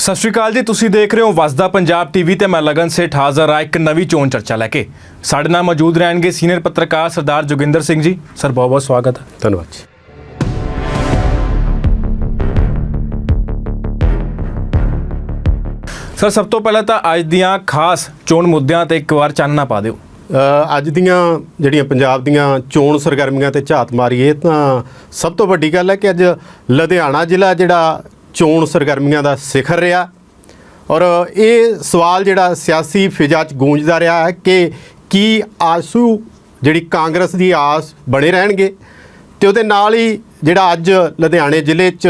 ਸਤਿ ਸ਼੍ਰੀ ਅਕਾਲ ਜੀ ਤੁਸੀਂ ਦੇਖ ਰਹੇ ਹੋ ਵਸਦਾ ਪੰਜਾਬ ਟੀਵੀ ਤੇ ਮੈਂ ਲਗਨ ਸੇਠ ਹਾਜ਼ਰ ਆ ਇੱਕ ਨਵੀਂ ਚੋਣ ਚਰਚਾ ਲੈ ਕੇ। ਸਾਡੇ ਨਾਲ ਮੌਜੂਦ ਰਹਿਣਗੇ ਸੀਨੀਅਰ ਪੱਤਰਕਾਰ ਸਰਦਾਰ ਜੋਗਿੰਦਰ ਸਿੰਘ ਜੀ। ਸਰ ਬਹੁਤ ਬਹੁਤ ਸਵਾਗਤ ਹੈ। ਧੰਨਵਾਦ ਜੀ। ਸਰ ਸਭ ਤੋਂ ਪਹਿਲਾਂ ਤਾਂ ਅੱਜ ਦੀਆਂ ਖਾਸ ਚੋਣ ਮੁੱਦਿਆਂ ਤੇ ਇੱਕ ਵਾਰ ਚਾਨਣਾ ਪਾ ਦਿਓ। ਅੱਜ ਦੀਆਂ ਜਿਹੜੀਆਂ ਪੰਜਾਬ ਦੀਆਂ ਚੋਣ ਸਰਗਰਮੀਆਂ ਤੇ ਝਾਤ ਮਾਰੀਏ ਤਾਂ ਸਭ ਤੋਂ ਵੱਡੀ ਗੱਲ ਹੈ ਕਿ ਅੱਜ ਲੁਧਿਆਣਾ ਜ਼ਿਲ੍ਹਾ ਜਿਹੜਾ ਚੋਣ ਸਰਗਰਮੀਆਂ ਦਾ ਸਿਖਰ ਰਿਹਾ। ਔਰ ਇਹ ਸਵਾਲ ਜਿਹੜਾ ਸਿਆਸੀ ਫਿਜ਼ਾ 'ਚ ਗੂੰਜਦਾ ਰਿਹਾ ਹੈ ਕਿ ਕੀ ਆਸੂ ਜਿਹੜੀ ਕਾਂਗਰਸ ਦੀ ਆਸ ਬਣੇ ਰਹਿਣਗੇ? ਤੇ ਉਹਦੇ ਨਾਲ ਹੀ ਜਿਹੜਾ ਅੱਜ ਲੁਧਿਆਣੇ ਜ਼ਿਲ੍ਹੇ 'ਚ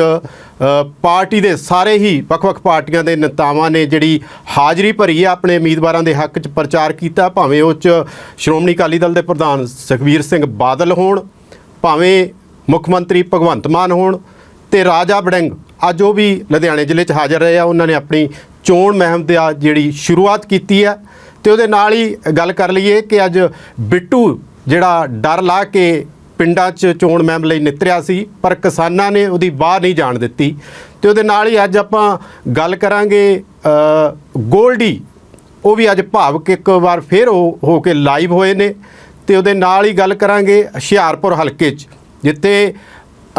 ਪਾਰਟੀ ਦੇ ਸਾਰੇ ਹੀ ਵੱਖ-ਵੱਖ ਪਾਰਟੀਆਂ ਦੇ ਨੇਤਾਵਾਂ ਨੇ ਜਿਹੜੀ ਹਾਜ਼ਰੀ ਭਰੀ ਹੈ, ਆਪਣੇ ਉਮੀਦਵਾਰਾਂ ਦੇ ਹੱਕ 'ਚ ਪ੍ਰਚਾਰ ਕੀਤਾ, ਭਾਵੇਂ ਉਹ 'ਚ ਸ਼੍ਰੋਮਣੀ ਅਕਾਲੀ ਦਲ ਦੇ ਪ੍ਰਧਾਨ ਸੁਖਬੀਰ ਸਿੰਘ ਬਾਦਲ ਹੋਣ, ਭਾਵੇਂ ਮੁੱਖ ਮੰਤਰੀ ਭਗਵੰਤ ਮਾਨ ਹੋਣ ਤੇ ਰਾਜਾ ਬੜਿੰਗ ਅੱਜ ਉਹ ਵੀ ਲੁਧਿਆਣੇ ਜ਼ਿਲ੍ਹੇ 'ਚ ਹਾਜ਼ਰ ਰਹੇ ਆ। ਉਹਨਾਂ ਨੇ ਆਪਣੀ ਚੋਣ ਮਹਿਮ ਦੀ ਆ ਜਿਹੜੀ ਸ਼ੁਰੂਆਤ ਕੀਤੀ ਹੈ ਤੇ ਉਹਦੇ ਨਾਲ ਹੀ ਗੱਲ ਕਰ ਲਈਏ ਕਿ ਅੱਜ ਬਿੱਟੂ ਜਿਹੜਾ ਡਰ ਲਾ ਕੇ ਪਿੰਡਾਂ 'ਚ ਚੋਣ ਮਹਿਮ ਲਈ ਨਿਤਰਿਆ ਸੀ, ਪਰ ਕਿਸਾਨਾਂ ਨੇ ਉਹਦੀ ਬਾਹ ਨਹੀਂ ਜਾਣ ਦਿੱਤੀ। ਤੇ ਉਹਦੇ ਨਾਲ ਹੀ ਅੱਜ ਆਪਾਂ ਗੱਲ ਕਰਾਂਗੇ ਗੋਲਡੀ। ਉਹ ਵੀ ਅੱਜ ਭਾਵਕ ਇੱਕ ਵਾਰ ਫੇਰ ਹੋ ਹੋ ਕੇ ਲਾਈਵ ਹੋਏ ਨੇ ਤੇ ਉਹਦੇ ਨਾਲ ਹੀ ਗੱਲ ਕਰਾਂਗੇ ਹੁਸ਼ਿਆਰਪੁਰ ਹਲਕੇ 'ਚ, ਜਿੱਥੇ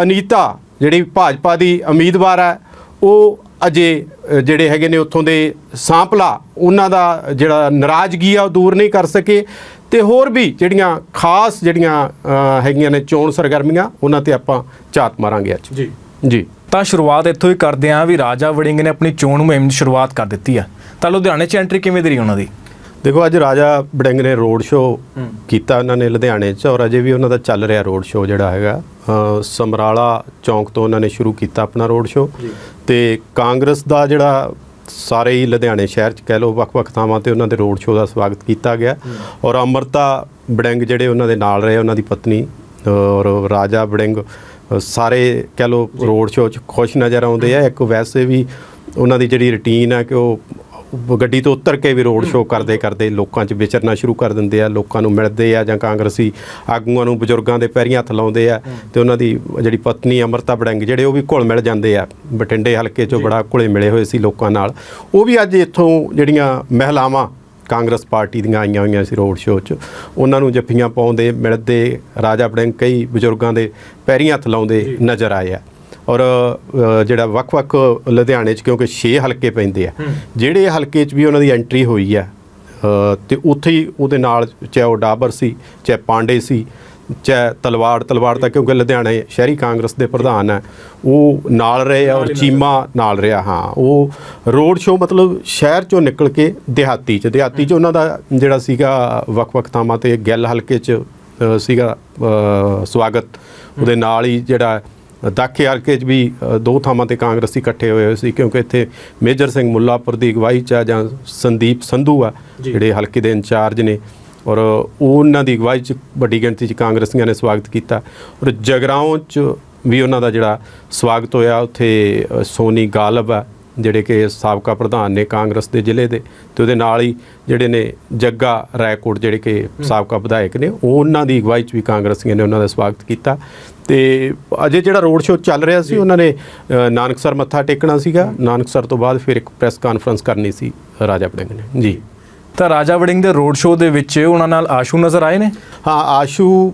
ਅਨੀਤਾ ਜਿਹੜੀ ਭਾਜਪਾ ਦੀ ਉਮੀਦਵਾਰ ਹੈ ਉਹ ਅਜੇ ਜਿਹੜੇ ਹੈਗੇ ਨੇ ਉੱਥੋਂ ਦੇ ਸਾਂਪਲਾ ਉਹਨਾਂ ਦਾ ਜਿਹੜਾ ਨਾਰਾਜ਼ਗੀ ਆ ਉਹ ਦੂਰ ਨਹੀਂ ਕਰ ਸਕੇ। ਤੇ ਹੋਰ ਵੀ ਜਿਹੜੀਆਂ ਖਾਸ ਜਿਹੜੀਆਂ ਹੈਗੀਆਂ ਨੇ ਚੋਣ ਸਰਗਰਮੀਆਂ ਉਹਨਾਂ ਤੇ ਆਪਾਂ ਝਾਤ ਮਾਰਾਂਗੇ ਅੱਜ। ਜੀ। ਜੀ। ਤਾਂ ਸ਼ੁਰੂਆਤ ਇੱਥੋਂ ਹੀ ਕਰਦੇ ਆਂ ਵੀ ਰਾਜਾ ਵੜਿੰਗ ਨੇ ਆਪਣੀ ਚੋਣ ਮੁਹਿੰਮ ਦੀ ਸ਼ੁਰੂਆਤ ਕਰ ਦਿੱਤੀ ਆ। ਤਾਂ ਲੁਧਿਆਣੇ 'ਚ ਐਂਟਰੀ ਕਿਵੇਂ ਦੀ ਰਹੀ ਉਹਨਾਂ ਦੀ? ਦੇਖੋ ਅੱਜ ਰਾਜਾ ਬੜਿੰਗ ਨੇ ਰੋਡ ਸ਼ੋਅ ਕੀਤਾ ਉਹਨਾਂ ਨੇ ਲੁਧਿਆਣੇ 'ਚ ਔਰ ਅਜੇ ਵੀ ਉਹਨਾਂ ਦਾ ਚੱਲ ਰਿਹਾ ਰੋਡ ਸ਼ੋਅ ਜਿਹੜਾ ਹੈਗਾ। ਸਮਰਾਲਾ ਚੌਂਕ ਤੋਂ ਉਹਨਾਂ ਨੇ ਸ਼ੁਰੂ ਕੀਤਾ ਆਪਣਾ ਰੋਡ ਸ਼ੋਅ। ਤੇ ਕਾਂਗਰਸ ਦਾ ਜਿਹੜਾ ਸਾਰੇ ਹੀ ਲੁਧਿਆਣੇ ਸ਼ਹਿਰ 'ਚ ਕਹਿ ਲਓ ਵੱਖ-ਵੱਖ ਥਾਵਾਂ ਤੇ ਉਹਨਾਂ ਦੇ ਰੋਡ ਸ਼ੋਅ ਦਾ ਸਵਾਗਤ ਕੀਤਾ ਗਿਆ। ਔਰ ਅਮਰਤਾ ਬੜਿੰਗ ਜਿਹੜੇ ਉਹਨਾਂ ਦੇ ਨਾਲ ਰਹੇ ਉਹਨਾਂ ਦੀ ਪਤਨੀ ਔਰ ਰਾਜਾ ਬੜਿੰਗ ਸਾਰੇ ਕਹਿ ਲਓ ਰੋਡ ਸ਼ੋਅ 'ਚ ਖੁਸ਼ ਨਜ਼ਰ ਆਉਂਦੇ ਆ। ਇੱਕ ਵੈਸੇ ਵੀ ਉਹਨਾਂ ਦੀ ਜਿਹੜੀ ਰੁਟੀਨ ਹੈ ਕਿ ਉਹ ਗੱਡੀ ਤੋਂ ਉਤਰ ਕੇ ਵੀ ਰੋਡ ਸ਼ੋਅ ਕਰਦੇ ਕਰਦੇ ਲੋਕਾਂ 'ਚ ਵਿਚਰਨਾ ਸ਼ੁਰੂ ਕਰ ਦਿੰਦੇ ਆ ਲੋਕਾਂ ਨੂੰ ਮਿਲਦੇ ਆ ਜਾਂ ਕਾਂਗਰਸੀ ਆਗੂਆਂ ਨੂੰ ਬਜ਼ੁਰਗਾਂ ਦੇ ਪੈਰੀਂ ਹੱਥ ਲਾਉਂਦੇ ਆ ਤੇ ਉਹਨਾਂ ਦੀ ਜਿਹੜੀ ਪਤਨੀ ਅਮਰਤਾ ਬੜਿੰਗ ਜਿਹੜੇ ਉਹ ਵੀ ਘੁਲ ਮਿਲ ਜਾਂਦੇ ਆ ਬਠਿੰਡੇ ਹਲਕੇ 'ਚੋਂ ਬੜਾ ਘੁਲੇ ਮਿਲੇ ਹੋਏ ਸੀ ਲੋਕਾਂ ਨਾਲ। ਉਹ ਵੀ ਅੱਜ ਇੱਥੋਂ ਜਿਹੜੀਆਂ ਮਹਿਲਾਵਾਂ ਕਾਂਗਰਸ ਪਾਰਟੀ ਦੀਆਂ ਆਈਆਂ ਹੋਈਆਂ ਸੀ ਰੋਡ ਸ਼ੋਅ 'ਚ ਉਹਨਾਂ ਨੂੰ ਜੱਫੀਆਂ ਪਾਉਂਦੇ ਮਿਲਦੇ ਰਾਜਾ ਬੜਿੰਗ ਕਈ ਬਜ਼ੁਰਗਾਂ ਦੇ ਪੈਰੀਂ ਹੱਥ ਲਾਉਂਦੇ ਨਜ਼ਰ ਆਏ ਆ। ਔਰ ਜਿਹੜਾ ਵੱਖ-ਵੱਖ ਲੁਧਿਆਣੇ 'ਚ ਕਿਉਂਕਿ 6 ਹਲਕੇ ਪੈਂਦੇ ਆ ਜਿਹੜੇ ਹਲਕੇ 'ਚ ਵੀ ਉਹਨਾਂ ਦੀ ਐਂਟਰੀ ਹੋਈ ਆ ਤੇ ਉੱਥੇ ਹੀ ਉਹਦੇ ਨਾਲ ਚਾਹੇ ਉਹ ਡਾਬਰ ਸੀ ਚਾਹੇ ਪਾਂਡੇ ਸੀ ਚਾਹੇ ਤਲਵਾੜ ਤਲਵਾੜ ਤਾਂ ਕਿਉਂਕਿ ਲੁਧਿਆਣੇ ਸ਼ਹਿਰੀ ਕਾਂਗਰਸ ਦੇ ਪ੍ਰਧਾਨ ਹੈ ਉਹ ਨਾਲ ਰਹੇ ਆ ਔਰ ਚੀਮਾ ਨਾਲ ਰਿਹਾ ਹਾਂ। ਉਹ ਰੋਡ ਸ਼ੋਅ ਮਤਲਬ ਸ਼ਹਿਰ ਚੋਂ ਨਿਕਲ ਕੇ ਦਿਹਾਤੀ 'ਚ ਦਿਹਾਤੀ 'ਚ ਉਹਨਾਂ ਦਾ ਜਿਹੜਾ ਸੀਗਾ ਵੱਖ-ਵੱਖ ਥਾਵਾਂ ਤੇ ਗਿੱਲ ਹਲਕੇ 'ਚ ਸੀਗਾ ਸਵਾਗਤ। ਉਹਦੇ ਨਾਲ ਹੀ ਜਿਹੜਾ ਦਾਖੇ ਹਲਕੇ 'ਚ ਵੀ ਦੋ ਥਾਵਾਂ ਤੇ ਕਾਂਗਰਸੀ ਇਕੱਠੇ ਹੋਏ ਹੋਏ ਸੀ ਕਿਉਂਕਿ ਇੱਥੇ ਮੇਜਰ ਸਿੰਘ ਮੁੱਲਾਪੁਰ ਦੀ ਅਗਵਾਈ 'ਚ ਆ ਜਾਂ ਸੰਦੀਪ ਸੰਧੂ ਆ ਜਿਹੜੇ ਹਲਕੇ ਦੇ ਇੰਚਾਰਜ ਨੇ ਔਰ ਉਹਨਾਂ ਦੀ ਅਗਵਾਈ 'ਚ ਵੱਡੀ ਗਿਣਤੀ 'ਚ ਕਾਂਗਰਸੀਆਂ ਨੇ ਸਵਾਗਤ ਕੀਤਾ। ਔਰ ਜਗਰਾਉਂ 'ਚ ਵੀ ਉਹਨਾਂ ਦਾ ਜਿਹੜਾ ਸਵਾਗਤ ਹੋਇਆ ਉੱਥੇ ਸੋਨੀ ਗਾਲਬ ਆ ਜਿਹੜੇ ਕਿ ਸਾਬਕਾ ਪ੍ਰਧਾਨ ਨੇ ਕਾਂਗਰਸ ਦੇ ਜ਼ਿਲ੍ਹੇ ਦੇ ਤੇ ਉਹਦੇ ਨਾਲ ਹੀ ਜਿਹੜੇ ਨੇ ਜੱਗਾ ਰਾਏਕੋਟ ਜਿਹੜੇ ਕਿ ਸਾਬਕਾ ਵਿਧਾਇਕ ਨੇ ਉਹਨਾਂ ਦੀ ਅਗਵਾਈ 'ਚ ਵੀ ਕਾਂਗਰਸੀਆਂ ਨੇ ਉਹਨਾਂ ਦਾ ਸਵਾਗਤ ਕੀਤਾ। ਤੇ ਅਜੇ ਜਿਹੜਾ ਰੋਡ ਸ਼ੋਅ ਚੱਲ ਰਿਹਾ ਸੀ ਉਹਨਾਂ ਨੇ ਨਾਨਕਸਰ ਮੱਥਾ ਟੇਕਣਾ ਸੀਗਾ। ਨਾਨਕਸਰ ਤੋਂ ਬਾਅਦ ਫਿਰ ਇੱਕ ਪ੍ਰੈਸ ਕਾਨਫਰੰਸ ਕਰਨੀ ਸੀ ਰਾਜਾ ਬੜਿੰਗ ਨੇ। ਜੀ। ਤਾਂ ਰਾਜਾ ਵੜਿੰਗ ਦੇ ਰੋਡ ਸ਼ੋਅ ਦੇ ਵਿੱਚ ਉਹਨਾਂ ਨਾਲ ਆਸ਼ੂ ਨਜ਼ਰ ਆਏ ਨੇ? ਹਾਂ ਆਸ਼ੂ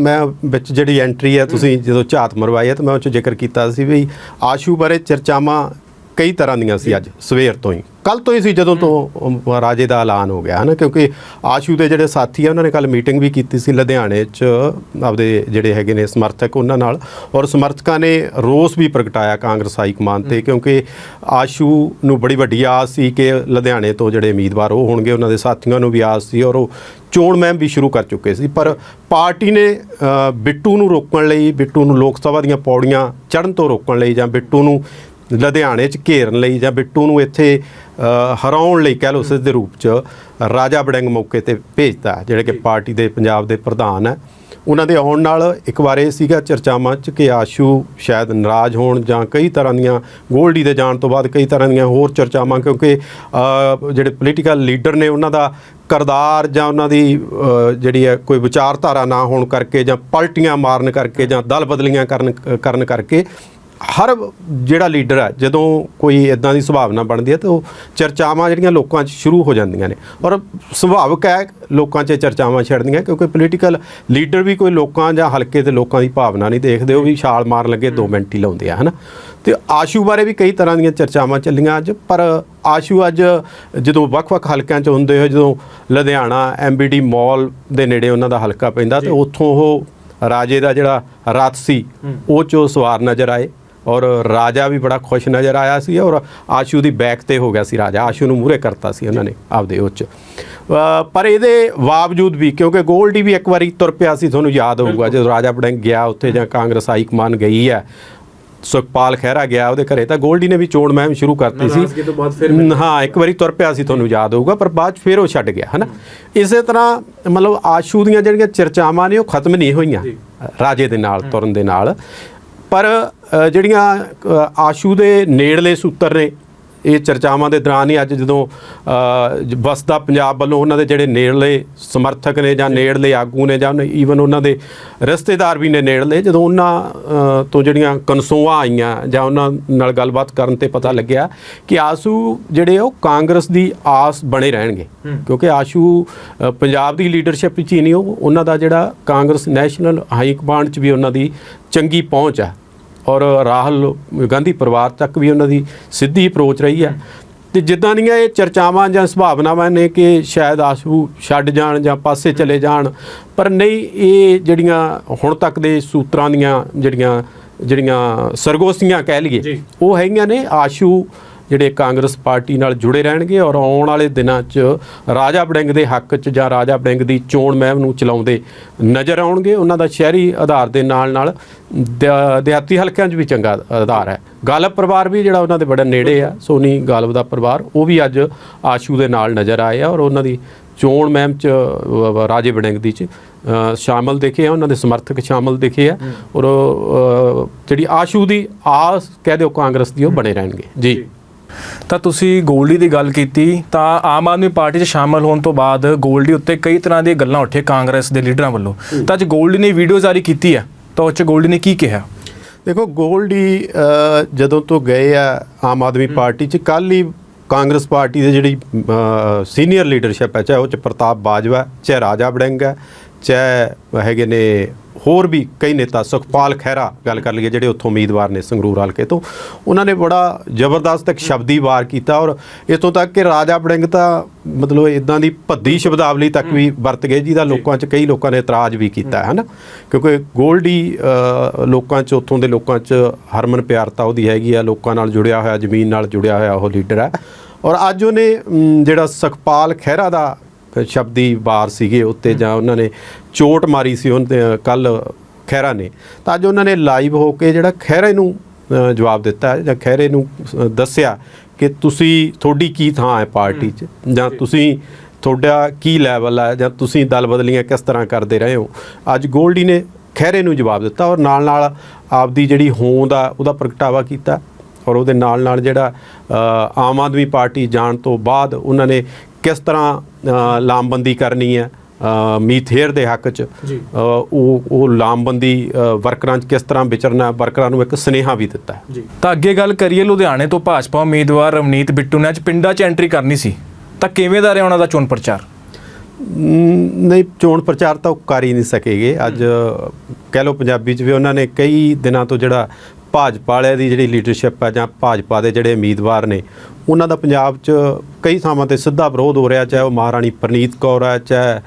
ਮੈਂ ਵਿੱਚ ਜਿਹੜੀ ਐਂਟਰੀ ਹੈ ਤੁਸੀਂ ਜਦੋਂ ਝਾਤ ਮਰਵਾਈ ਹੈ ਤਾਂ ਮੈਂ ਉਹ 'ਚ ਜ਼ਿਕਰ ਕੀਤਾ ਸੀ ਵੀ ਆਸ਼ੂ ਬਾਰੇ ਚਰਚਾਵਾਂ ਕਈ ਤਰ੍ਹਾਂ ਦੀਆਂ ਸੀ ਅੱਜ ਸਵੇਰ ਤੋਂ ਹੀ। ਕੱਲ ਤੋਂ ਹੀ ਸੀ ਜਦੋਂ ਤੋਂ ਰਾਜੇ ਦਾ ਐਲਾਨ ਹੋ ਗਿਆ ਹਨਾ? ਕਿਉਂਕਿ ਆਸ਼ੂ ਦੇ ਜਿਹੜੇ ਸਾਥੀ ਆ ਉਹਨਾਂ ਨੇ ਕੱਲ ਮੀਟਿੰਗ ਵੀ ਕੀਤੀ ਸੀ ਲੁਧਿਆਣੇ 'ਚ ਆਪਦੇ ਜਿਹੜੇ ਹੈਗੇ ਨੇ ਸਮਰਥਕ ਉਹਨਾਂ ਨਾਲ। ਔਰ ਸਮਰਥਕਾਂ ਨੇ ਰੋਸ ਵੀ ਪ੍ਰਗਟਾਇਆ ਕਾਂਗਰਸ ਹਾਈ ਕਮਾਨ ਤੇ ਕਿਉਂਕਿ ਆਸ਼ੂ ਨੂੰ ਬੜੀ ਵੱਡੀ ਆਸ ਸੀ ਕਿ ਲੁਧਿਆਣੇ ਤੋਂ ਜਿਹੜੇ ਉਮੀਦਵਾਰ ਉਹ ਹੋਣਗੇ ਉਹਨਾਂ ਦੇ ਸਾਥੀਆਂ ਨੂੰ ਵੀ ਆਸ ਸੀ ਔਰ ਉਹ ਚੋਣ ਮੁਹਿੰਮ ਵੀ ਸ਼ੁਰੂ ਕਰ ਚੁੱਕੇ ਸੀ। ਪਰ ਪਾਰਟੀ ਨੇ ਬਿੱਟੂ ਨੂੰ ਰੋਕਣ ਲਈ ਬਿੱਟੂ ਨੂੰ ਲੋਕ ਸਭਾ ਦੀਆਂ ਪੌੜੀਆਂ ਚੜ੍ਹਨ ਤੋਂ ਰੋਕਣ ਲਈ ਜਾਂ ਬਿੱਟੂ ਨੂੰ ਲੁਧਿਆਣੇ 'ਚ ਘੇਰਨ ਲਈ ਜਾਂ ਬਿੱਟੂ ਨੂੰ ਇੱਥੇ ਹਰਾਉਣ ਲਈ ਕਹਿ ਲਓ ਸਿੱਧੇ ਰੂਪ 'ਚ ਰਾਜਾ ਬੜਿੰਗ ਮੌਕੇ ਤੇ ਭੇਜਤਾ ਜਿਹੜੇ ਕਿ ਪਾਰਟੀ ਦੇ ਪੰਜਾਬ ਦੇ ਪ੍ਰਧਾਨ ਹੈ। ਉਹਨਾਂ ਦੇ ਆਉਣ ਨਾਲ ਇੱਕ ਵਾਰ ਇਹ ਸੀਗਾ ਚਰਚਾਵਾਂ 'ਚ ਕਿ ਆਸ਼ੂ ਸ਼ਾਇਦ ਨਾਰਾਜ਼ ਹੋਣ ਜਾਂ ਕਈ ਤਰ੍ਹਾਂ ਦੀਆਂ ਗੋਲਡੀ ਦੇ ਜਾਣ ਤੋਂ ਬਾਅਦ ਕਈ ਤਰ੍ਹਾਂ ਦੀਆਂ ਹੋਰ ਚਰਚਾਵਾਂ ਕਿਉਂਕਿ ਜਿਹੜੇ ਪੋਲੀਟੀਕਲ ਲੀਡਰ ਨੇ ਉਹਨਾਂ ਦਾ ਕਰਦਾਰ ਜਾਂ ਉਹਨਾਂ ਦੀ ਜਿਹੜੀ ਹੈ ਕੋਈ ਵਿਚਾਰਧਾਰਾ ਨਾ ਹੋਣ ਕਰਕੇ ਜਾਂ ਪਲਟੀਆਂ ਮਾਰਨ ਕਰਕੇ ਜਾਂ ਦਲ ਬਦਲੀਆਂ ਕਰਨ ਕਰਨ ਕਰਕੇ ਹਰ ਜਿਹੜਾ ਲੀਡਰ ਹੈ ਜਦੋਂ ਕੋਈ ਇਦਾਂ ਦੀ ਸੁਭਾਵਨਾ ਬਣਦੀ ਹੈ ਤਾਂ ਉਹ ਚਰਚਾਵਾਂ ਜਿਹੜੀਆਂ ਲੋਕਾਂ 'ਚ ਸ਼ੁਰੂ ਹੋ ਜਾਂਦੀਆਂ ਨੇ। ਔਰ ਸੁਭਾਵਿਕ ਹੈ ਲੋਕਾਂ 'ਚ ਚਰਚਾਵਾਂ ਛੱਡਦੀਆਂ ਕਿਉਂਕਿ ਪੋਲੀਟੀਕਲ ਲੀਡਰ ਵੀ ਕੋਈ ਲੋਕਾਂ ਜਾਂ ਹਲਕੇ ਦੇ ਲੋਕਾਂ ਦੀ ਭਾਵਨਾ ਨਹੀਂ ਦੇਖਦੇ ਉਹ ਵੀ ਛਾਲ ਮਾਰਨ ਲੱਗੇ 2 ਮਿੰਟ ਹੀ ਲਾਉਂਦੇ ਆ ਹਨਾ। ਤੇ ਆਸ਼ੂ ਬਾਰੇ ਵੀ ਕਈ ਤਰ੍ਹਾਂ ਦੀਆਂ ਚਰਚਾਵਾਂ ਚੱਲੀਆਂ ਅੱਜ ਪਰ ਆਸ਼ੂ ਅੱਜ ਜਦੋਂ ਵੱਖ-ਵੱਖ ਹਲਕਿਆਂ 'ਚ ਹੁੰਦੇ ਹੋਏ ਜਦੋਂ ਲੁਧਿਆਣਾ ਐਮਬੀਡੀ ਮਾਲ ਦੇ ਨੇੜੇ ਉਹਨਾਂ ਦਾ ਹਲਕਾ ਪੈਂਦਾ ਤੇ ਉੱਥੋਂ ਉਹ ਰਾਜੇ ਦਾ ਜਿਹੜਾ ਰਥ ਸੀ ਉਹ 'ਚੋਂ ਸਵਾਰ ਨਜ਼ਰ ਆਏ। ਔਰ ਰਾਜਾ ਵੀ ਬੜਾ ਖੁਸ਼ ਨਜ਼ਰ ਆਇਆ ਸੀ ਔਰ ਆਸ਼ੂ ਦੀ ਬੈਕ ਤੇ ਹੋ ਗਿਆ ਸੀ ਰਾਜਾ। ਆਸ਼ੂ ਨੂੰ ਮੂਹਰੇ ਕਰਤਾ ਸੀ ਉਹਨਾਂ ਨੇ ਆਪਦੇ ਉਹ 'ਚ ਅ, ਪਰ ਇਹਦੇ ਬਾਵਜੂਦ ਵੀ ਕਿਉਂਕਿ ਗੋਲਡੀ ਵੀ ਇੱਕ ਵਾਰੀ ਤੁਰ ਪਿਆ ਸੀ ਤੁਹਾਨੂੰ ਯਾਦ ਹੋਊਗਾ ਜਦੋਂ ਰਾਜਾ ਬੜਿੰਗ ਗਿਆ ਉੱਥੇ ਜਾਂ ਕਾਂਗਰਸ ਹਾਈ ਕਮਾਨ ਗਈ ਹੈ ਸੁਖਪਾਲ ਖਹਿਰਾ ਗਿਆ ਉਹਦੇ ਘਰੇ ਤਾਂ ਗੋਲਡੀ ਨੇ ਵੀ ਚੋਣ ਮਹਿਮ ਸ਼ੁਰੂ ਕਰਤੀ ਸੀ। ਹਾਂ ਇੱਕ ਵਾਰੀ ਤੁਰ ਪਿਆ ਸੀ ਤੁਹਾਨੂੰ ਯਾਦ ਹੋਊਗਾ ਪਰ ਬਾਅਦ 'ਚ ਫਿਰ ਉਹ ਛੱਡ ਗਿਆ ਹਨਾ? ਇਸੇ ਤਰ੍ਹਾਂ ਮਤਲਬ ਆਸ਼ੂ ਦੀਆਂ ਜਿਹੜੀਆਂ ਚਰਚਾਵਾਂ ਨੇ ਉਹ ਖਤਮ ਨਹੀਂ ਹੋਈਆਂ ਰਾਜੇ ਦੇ ਨਾਲ ਤੁਰਨ ਦੇ ਨਾਲ। ਪਰ ਜਿਹੜੀਆਂ ਆਸ਼ੂ ਦੇ ਨੇੜਲੇ ਸੂਤਰ ਨੇ ਇਹ ਚਰਚਾਵਾਂ ਦੇ ਦੌਰਾਨ ਹੀ ਅੱਜ ਜਦੋਂ ਵਸਦਾ ਪੰਜਾਬ ਵੱਲੋਂ ਉਹਨਾਂ ਦੇ ਜਿਹੜੇ ਨੇੜਲੇ ਸਮਰਥਕ ਨੇ ਜਾਂ ਨੇੜਲੇ ਆਗੂ ਨੇ ਜਾਂ ਈਵਨ ਉਹਨਾਂ ਦੇ ਰਿਸ਼ਤੇਦਾਰ ਵੀ ਨੇ ਨੇੜਲੇ ਜਦੋਂ ਉਹਨਾਂ ਤੋਂ ਜਿਹੜੀਆਂ ਕਨਸੋਆਂ ਆਈਆਂ ਜਾਂ ਉਹਨਾਂ ਨਾਲ ਗੱਲਬਾਤ ਕਰਨ ਤੇ ਪਤਾ ਲੱਗਿਆ ਕਿ ਆਸੂ ਜਿਹੜੇ ਆ ਉਹ ਕਾਂਗਰਸ ਦੀ ਆਸ ਬਣੇ ਰਹਿਣਗੇ। ਕਿਉਂਕਿ ਆਸ਼ੂ ਪੰਜਾਬ ਦੀ ਲੀਡਰਸ਼ਿਪ ਵਿੱਚ ਹੀ ਨਹੀਂ ਉਹ ਉਹਨਾਂ ਦਾ ਜਿਹੜਾ ਕਾਂਗਰਸ ਨੈਸ਼ਨਲ ਹਾਈ ਕਮਾਂਡ 'ਚ ਵੀ ਉਹਨਾਂ ਦੀ ਚੰਗੀ ਪਹੁੰਚ ਹੈ ਔਰ ਰਾਹੁਲ ਗਾਂਧੀ ਪਰਿਵਾਰ ਤੱਕ ਵੀ ਉਹਨਾਂ ਦੀ ਸਿੱਧੀ ਅਪਰੋਚ ਰਹੀ ਹੈ। ਤੇ ਜਿੱਦਾਂ ਦੀਆਂ ਇਹ ਚਰਚਾਵਾਂ ਜਾਂ ਸੰਭਾਵਨਾਵਾਂ ਨੇ ਕਿ ਸ਼ਾਇਦ ਆਸ਼ੂ ਛੱਡ ਜਾਣ ਜਾਂ ਪਾਸੇ ਚਲੇ ਜਾਣ ਪਰ ਨਹੀਂ ਇਹ ਜਿਹੜੀਆਂ ਹੁਣ ਤੱਕ ਦੇ ਸੂਤਰਾਂ ਦੀਆਂ ਜਿਹੜੀਆਂ ਜਿਹੜੀਆਂ ਸਰਗੋਸੀਆਂ ਕਹਿ ਲਈਏ ਉਹ ਹੈਗੀਆਂ ਨੇ ਆਸ਼ੂ ਜਿਹੜੇ ਕਾਂਗਰਸ ਪਾਰਟੀ ਨਾਲ ਜੁੜੇ ਰਹਿਣਗੇ ਔਰ ਆਉਣ ਵਾਲੇ ਦਿਨਾਂ 'ਚ ਰਾਜਾ ਬੜਿੰਗ ਦੇ ਹੱਕ 'ਚ ਜਾਂ ਰਾਜਾ ਬੜਿੰਗ ਦੀ ਚੋਣ ਮਹਿਮ ਨੂੰ ਚਲਾਉਂਦੇ ਨਜ਼ਰ ਆਉਣਗੇ। ਉਹਨਾਂ ਦਾ ਸ਼ਹਿਰੀ ਆਧਾਰ ਦੇ ਨਾਲ ਨਾਲ ਦਿਹਾਤੀ ਹਲਕਿਆਂ 'ਚ ਵੀ ਚੰਗਾ ਆਧਾਰ ਹੈ। ਗਾਲਬ ਪਰਿਵਾਰ ਵੀ ਜਿਹੜਾ ਉਹਨਾਂ ਦੇ ਬੜਾ ਨੇੜੇ ਆ, ਸੋਨੀ ਗਾਲਬ ਦਾ ਪਰਿਵਾਰ, ਉਹ ਵੀ ਅੱਜ ਆਸ਼ੂ ਦੇ ਨਾਲ ਨਜ਼ਰ ਆਏ ਆ ਔਰ ਉਹਨਾਂ ਦੀ ਚੋਣ ਮਹਿਮ 'ਚ ਰਾਜੇ ਵੜਿੰਗ ਦੀ 'ਚ ਸ਼ਾਮਲ ਦੇਖੇ ਆ, ਉਹਨਾਂ ਦੇ ਸਮਰਥਕ ਸ਼ਾਮਲ ਦੇਖੇ ਆ ਔਰ ਜਿਹੜੀ ਆਸ਼ੂ ਦੀ ਆਸ ਕਹਿ ਦਿਓ ਕਾਂਗਰਸ ਦੀ, ਉਹ ਬਣੇ ਰਹਿਣਗੇ। ਜੀ। ਤਾਂ ਤੁਸੀਂ ਗੋਲਡੀ ਦੀ ਗੱਲ ਕੀਤੀ ਤਾਂ ਆਮ ਆਦਮੀ ਪਾਰਟੀ 'ਚ ਸ਼ਾਮਲ ਹੋਣ ਤੋਂ ਬਾਅਦ ਗੋਲਡੀ ਉੱਤੇ ਕਈ ਤਰ੍ਹਾਂ ਦੀਆਂ ਗੱਲਾਂ ਉੱਠੀਆਂ ਕਾਂਗਰਸ ਦੇ ਲੀਡਰਾਂ ਵੱਲੋਂ। ਤਾਂ ਅੱਜ ਗੋਲਡੀ ਨੇ ਵੀਡੀਓ ਜਾਰੀ ਕੀਤੀ ਹੈ ਤਾਂ ਉਹ 'ਚ ਗੋਲਡੀ ਨੇ ਕੀ ਕਿਹਾ? ਦੇਖੋ ਗੋਲਡੀ ਜਦੋਂ ਤੋਂ ਗਏ ਆ ਆਮ ਆਦਮੀ ਪਾਰਟੀ ਚ ਕੱਲ ਹੀ ਕਾਂਗਰਸ ਪਾਰਟੀ ਦੇ ਜਿਹੜੀ ਸੀਨੀਅਰ ਲੀਡਰਸ਼ਿਪ ਹੈ ਚਾਹੇ ਉਹ ਚ ਪ੍ਰਤਾਪ ਬਾਜਵਾ ਚਾਹੇ ਰਾਜਾ ਵੜਿੰਗ ਹੈ ਚਾਹੇ ਹੈਗੇ ਨੇ ਹੋਰ ਵੀ ਕਈ ਨੇਤਾ ਸੁਖਪਾਲ ਖਹਿਰਾ ਗੱਲ ਕਰ ਲਈਏ ਜਿਹੜੇ ਉੱਥੋਂ ਉਮੀਦਵਾਰ ਨੇ ਸੰਗਰੂਰ ਹਲਕੇ ਤੋਂ ਉਹਨਾਂ ਨੇ ਬੜਾ ਜ਼ਬਰਦਸਤ ਇੱਕ ਸ਼ਬਦੀ ਵਾਰ ਕੀਤਾ ਔਰ ਇਤੋਂ ਤੱਕ ਕਿ ਰਾਜਾ ਵੜਿੰਗ ਤਾਂ ਮਤਲਬ ਇਦਾਂ ਦੀ ਭੱਦੀ ਸ਼ਬਦਾਵਲੀ ਤੱਕ ਵੀ ਵਰਤ ਗਏ ਜਿਹਦਾ ਲੋਕਾਂ 'ਚ ਕਈ ਲੋਕਾਂ ਨੇ ਇਤਰਾਜ਼ ਵੀ ਕੀਤਾ ਹੈ। ਨਾ ਕਿਉਂਕਿ ਗੋਲਡੀ ਲੋਕਾਂ 'ਚ ਉੱਥੋਂ ਦੇ ਲੋਕਾਂ 'ਚ ਹਰਮਨ ਪਿਆਰਤਾ ਉਹਦੀ ਹੈਗੀ ਆ ਲੋਕਾਂ ਨਾਲ ਜੁੜਿਆ ਹੋਇਆ ਜ਼ਮੀਨ ਨਾਲ ਜੁੜਿਆ ਹੋਇਆ ਉਹ ਲੀਡਰ ਹੈ। ਔਰ ਅੱਜ ਉਹਨੇ ਜਿਹੜਾ ਸੁਖਪਾਲ ਖਹਿਰਾ ਦਾ ਸ਼ਬਦੀ ਵਾਰ ਸੀਗੇ ਉੱਤੇ ਜਾਂ ਉਹਨਾਂ ਨੇ ਚੋਟ ਮਾਰੀ ਸੀ ਉਹਨੇ ਕੱਲ ਖਹਿਰਾ ਨੇ। ਤਾਂ ਅੱਜ ਉਹਨਾਂ ਨੇ ਲਾਈਵ ਹੋ ਕੇ ਜਿਹੜਾ ਖਹਿਰੇ ਨੂੰ ਜਵਾਬ ਦਿੱਤਾ ਜਾਂ ਖਹਿਰੇ ਨੂੰ ਦੱਸਿਆ ਕਿ ਤੁਸੀਂ ਤੁਹਾਡੀ ਕੀ ਥਾਂ ਹੈ ਪਾਰਟੀ 'ਚ ਜਾਂ ਤੁਸੀਂ ਤੁਹਾਡਾ ਕੀ ਲੈਵਲ ਹੈ ਜਾਂ ਤੁਸੀਂ ਦਲ ਬਦਲੀਆਂ ਕਿਸ ਤਰ੍ਹਾਂ ਕਰਦੇ ਰਹੇ ਹੋ? ਅੱਜ ਗੋਲਡੀ ਨੇ ਖਹਿਰੇ ਨੂੰ ਜਵਾਬ ਦਿੱਤਾ ਔਰ ਨਾਲ ਨਾਲ ਆਪਦੀ ਜਿਹੜੀ ਹੋਂਦ ਆ ਉਹਦਾ ਪ੍ਰਗਟਾਵਾ ਕੀਤਾ ਔਰ ਉਹਦੇ ਨਾਲ ਨਾਲ ਜਿਹੜਾ ਆਮ ਆਦਮੀ ਪਾਰਟੀ ਜਾਣ ਤੋਂ ਬਾਅਦ ਉਹਨਾਂ ਨੇ ਕਿਸ ਤਰ੍ਹਾਂ ਲਾਮਬੰਦੀ ਕਰਨੀ ਹੈ ਮੀਥੇਰ ਦੇ ਹੱਕ 'ਚ ਉਹ ਉਹ ਲਾਮਬੰਦੀ ਵਰਕਰਾਂ 'ਚ ਕਿਸ ਤਰ੍ਹਾਂ ਵਿਚਰਨਾ ਵਰਕਰਾਂ ਨੂੰ ਇੱਕ ਸੁਨੇਹਾ ਵੀ ਦਿੱਤਾ ਹੈ। ਤਾਂ ਅੱਗੇ ਗੱਲ ਕਰੀਏ ਲੁਧਿਆਣੇ ਤੋਂ ਭਾਜਪਾ ਉਮੀਦਵਾਰ ਰਵਨੀਤ ਬਿੱਟੂ ਨੇ ਅੱਜ ਪਿੰਡਾਂ 'ਚ ਐਂਟਰੀ ਕਰਨੀ ਸੀ। ਤਾਂ ਕਿਵੇਂ ਦਾ ਰਿਹਾ ਉਹਨਾਂ ਦਾ ਚੋਣ ਪ੍ਰਚਾਰ? ਨਹੀਂ ਚੋਣ ਪ੍ਰਚਾਰ ਤਾਂ ਉਹ ਕਰ ਹੀ ਨਹੀਂ ਸਕੇਗੇ। ਅੱਜ ਕਹਿ ਲਓ ਪੰਜਾਬੀ 'ਚ ਵੀ ਉਹਨਾਂ ਨੇ ਕਈ ਦਿਨਾਂ ਤੋਂ ਜਿਹੜਾ ਭਾਜਪਾ ਵਾਲਿਆਂ ਦੀ ਜਿਹੜੀ ਲੀਡਰਸ਼ਿਪ ਹੈ ਜਾਂ ਭਾਜਪਾ ਦੇ ਜਿਹੜੇ ਉਮੀਦਵਾਰ ਨੇ ਉਹਨਾਂ ਦਾ ਪੰਜਾਬ 'ਚ ਕਈ ਥਾਵਾਂ ਤੇ ਸਿੱਧਾ ਵਿਰੋਧ ਹੋ ਰਿਹਾ ਚਾਹੇ ਉਹ ਮਹਾਰਾਣੀ ਪ੍ਰਨੀਤ ਕੌਰ ਹੈ ਚਾਹੇ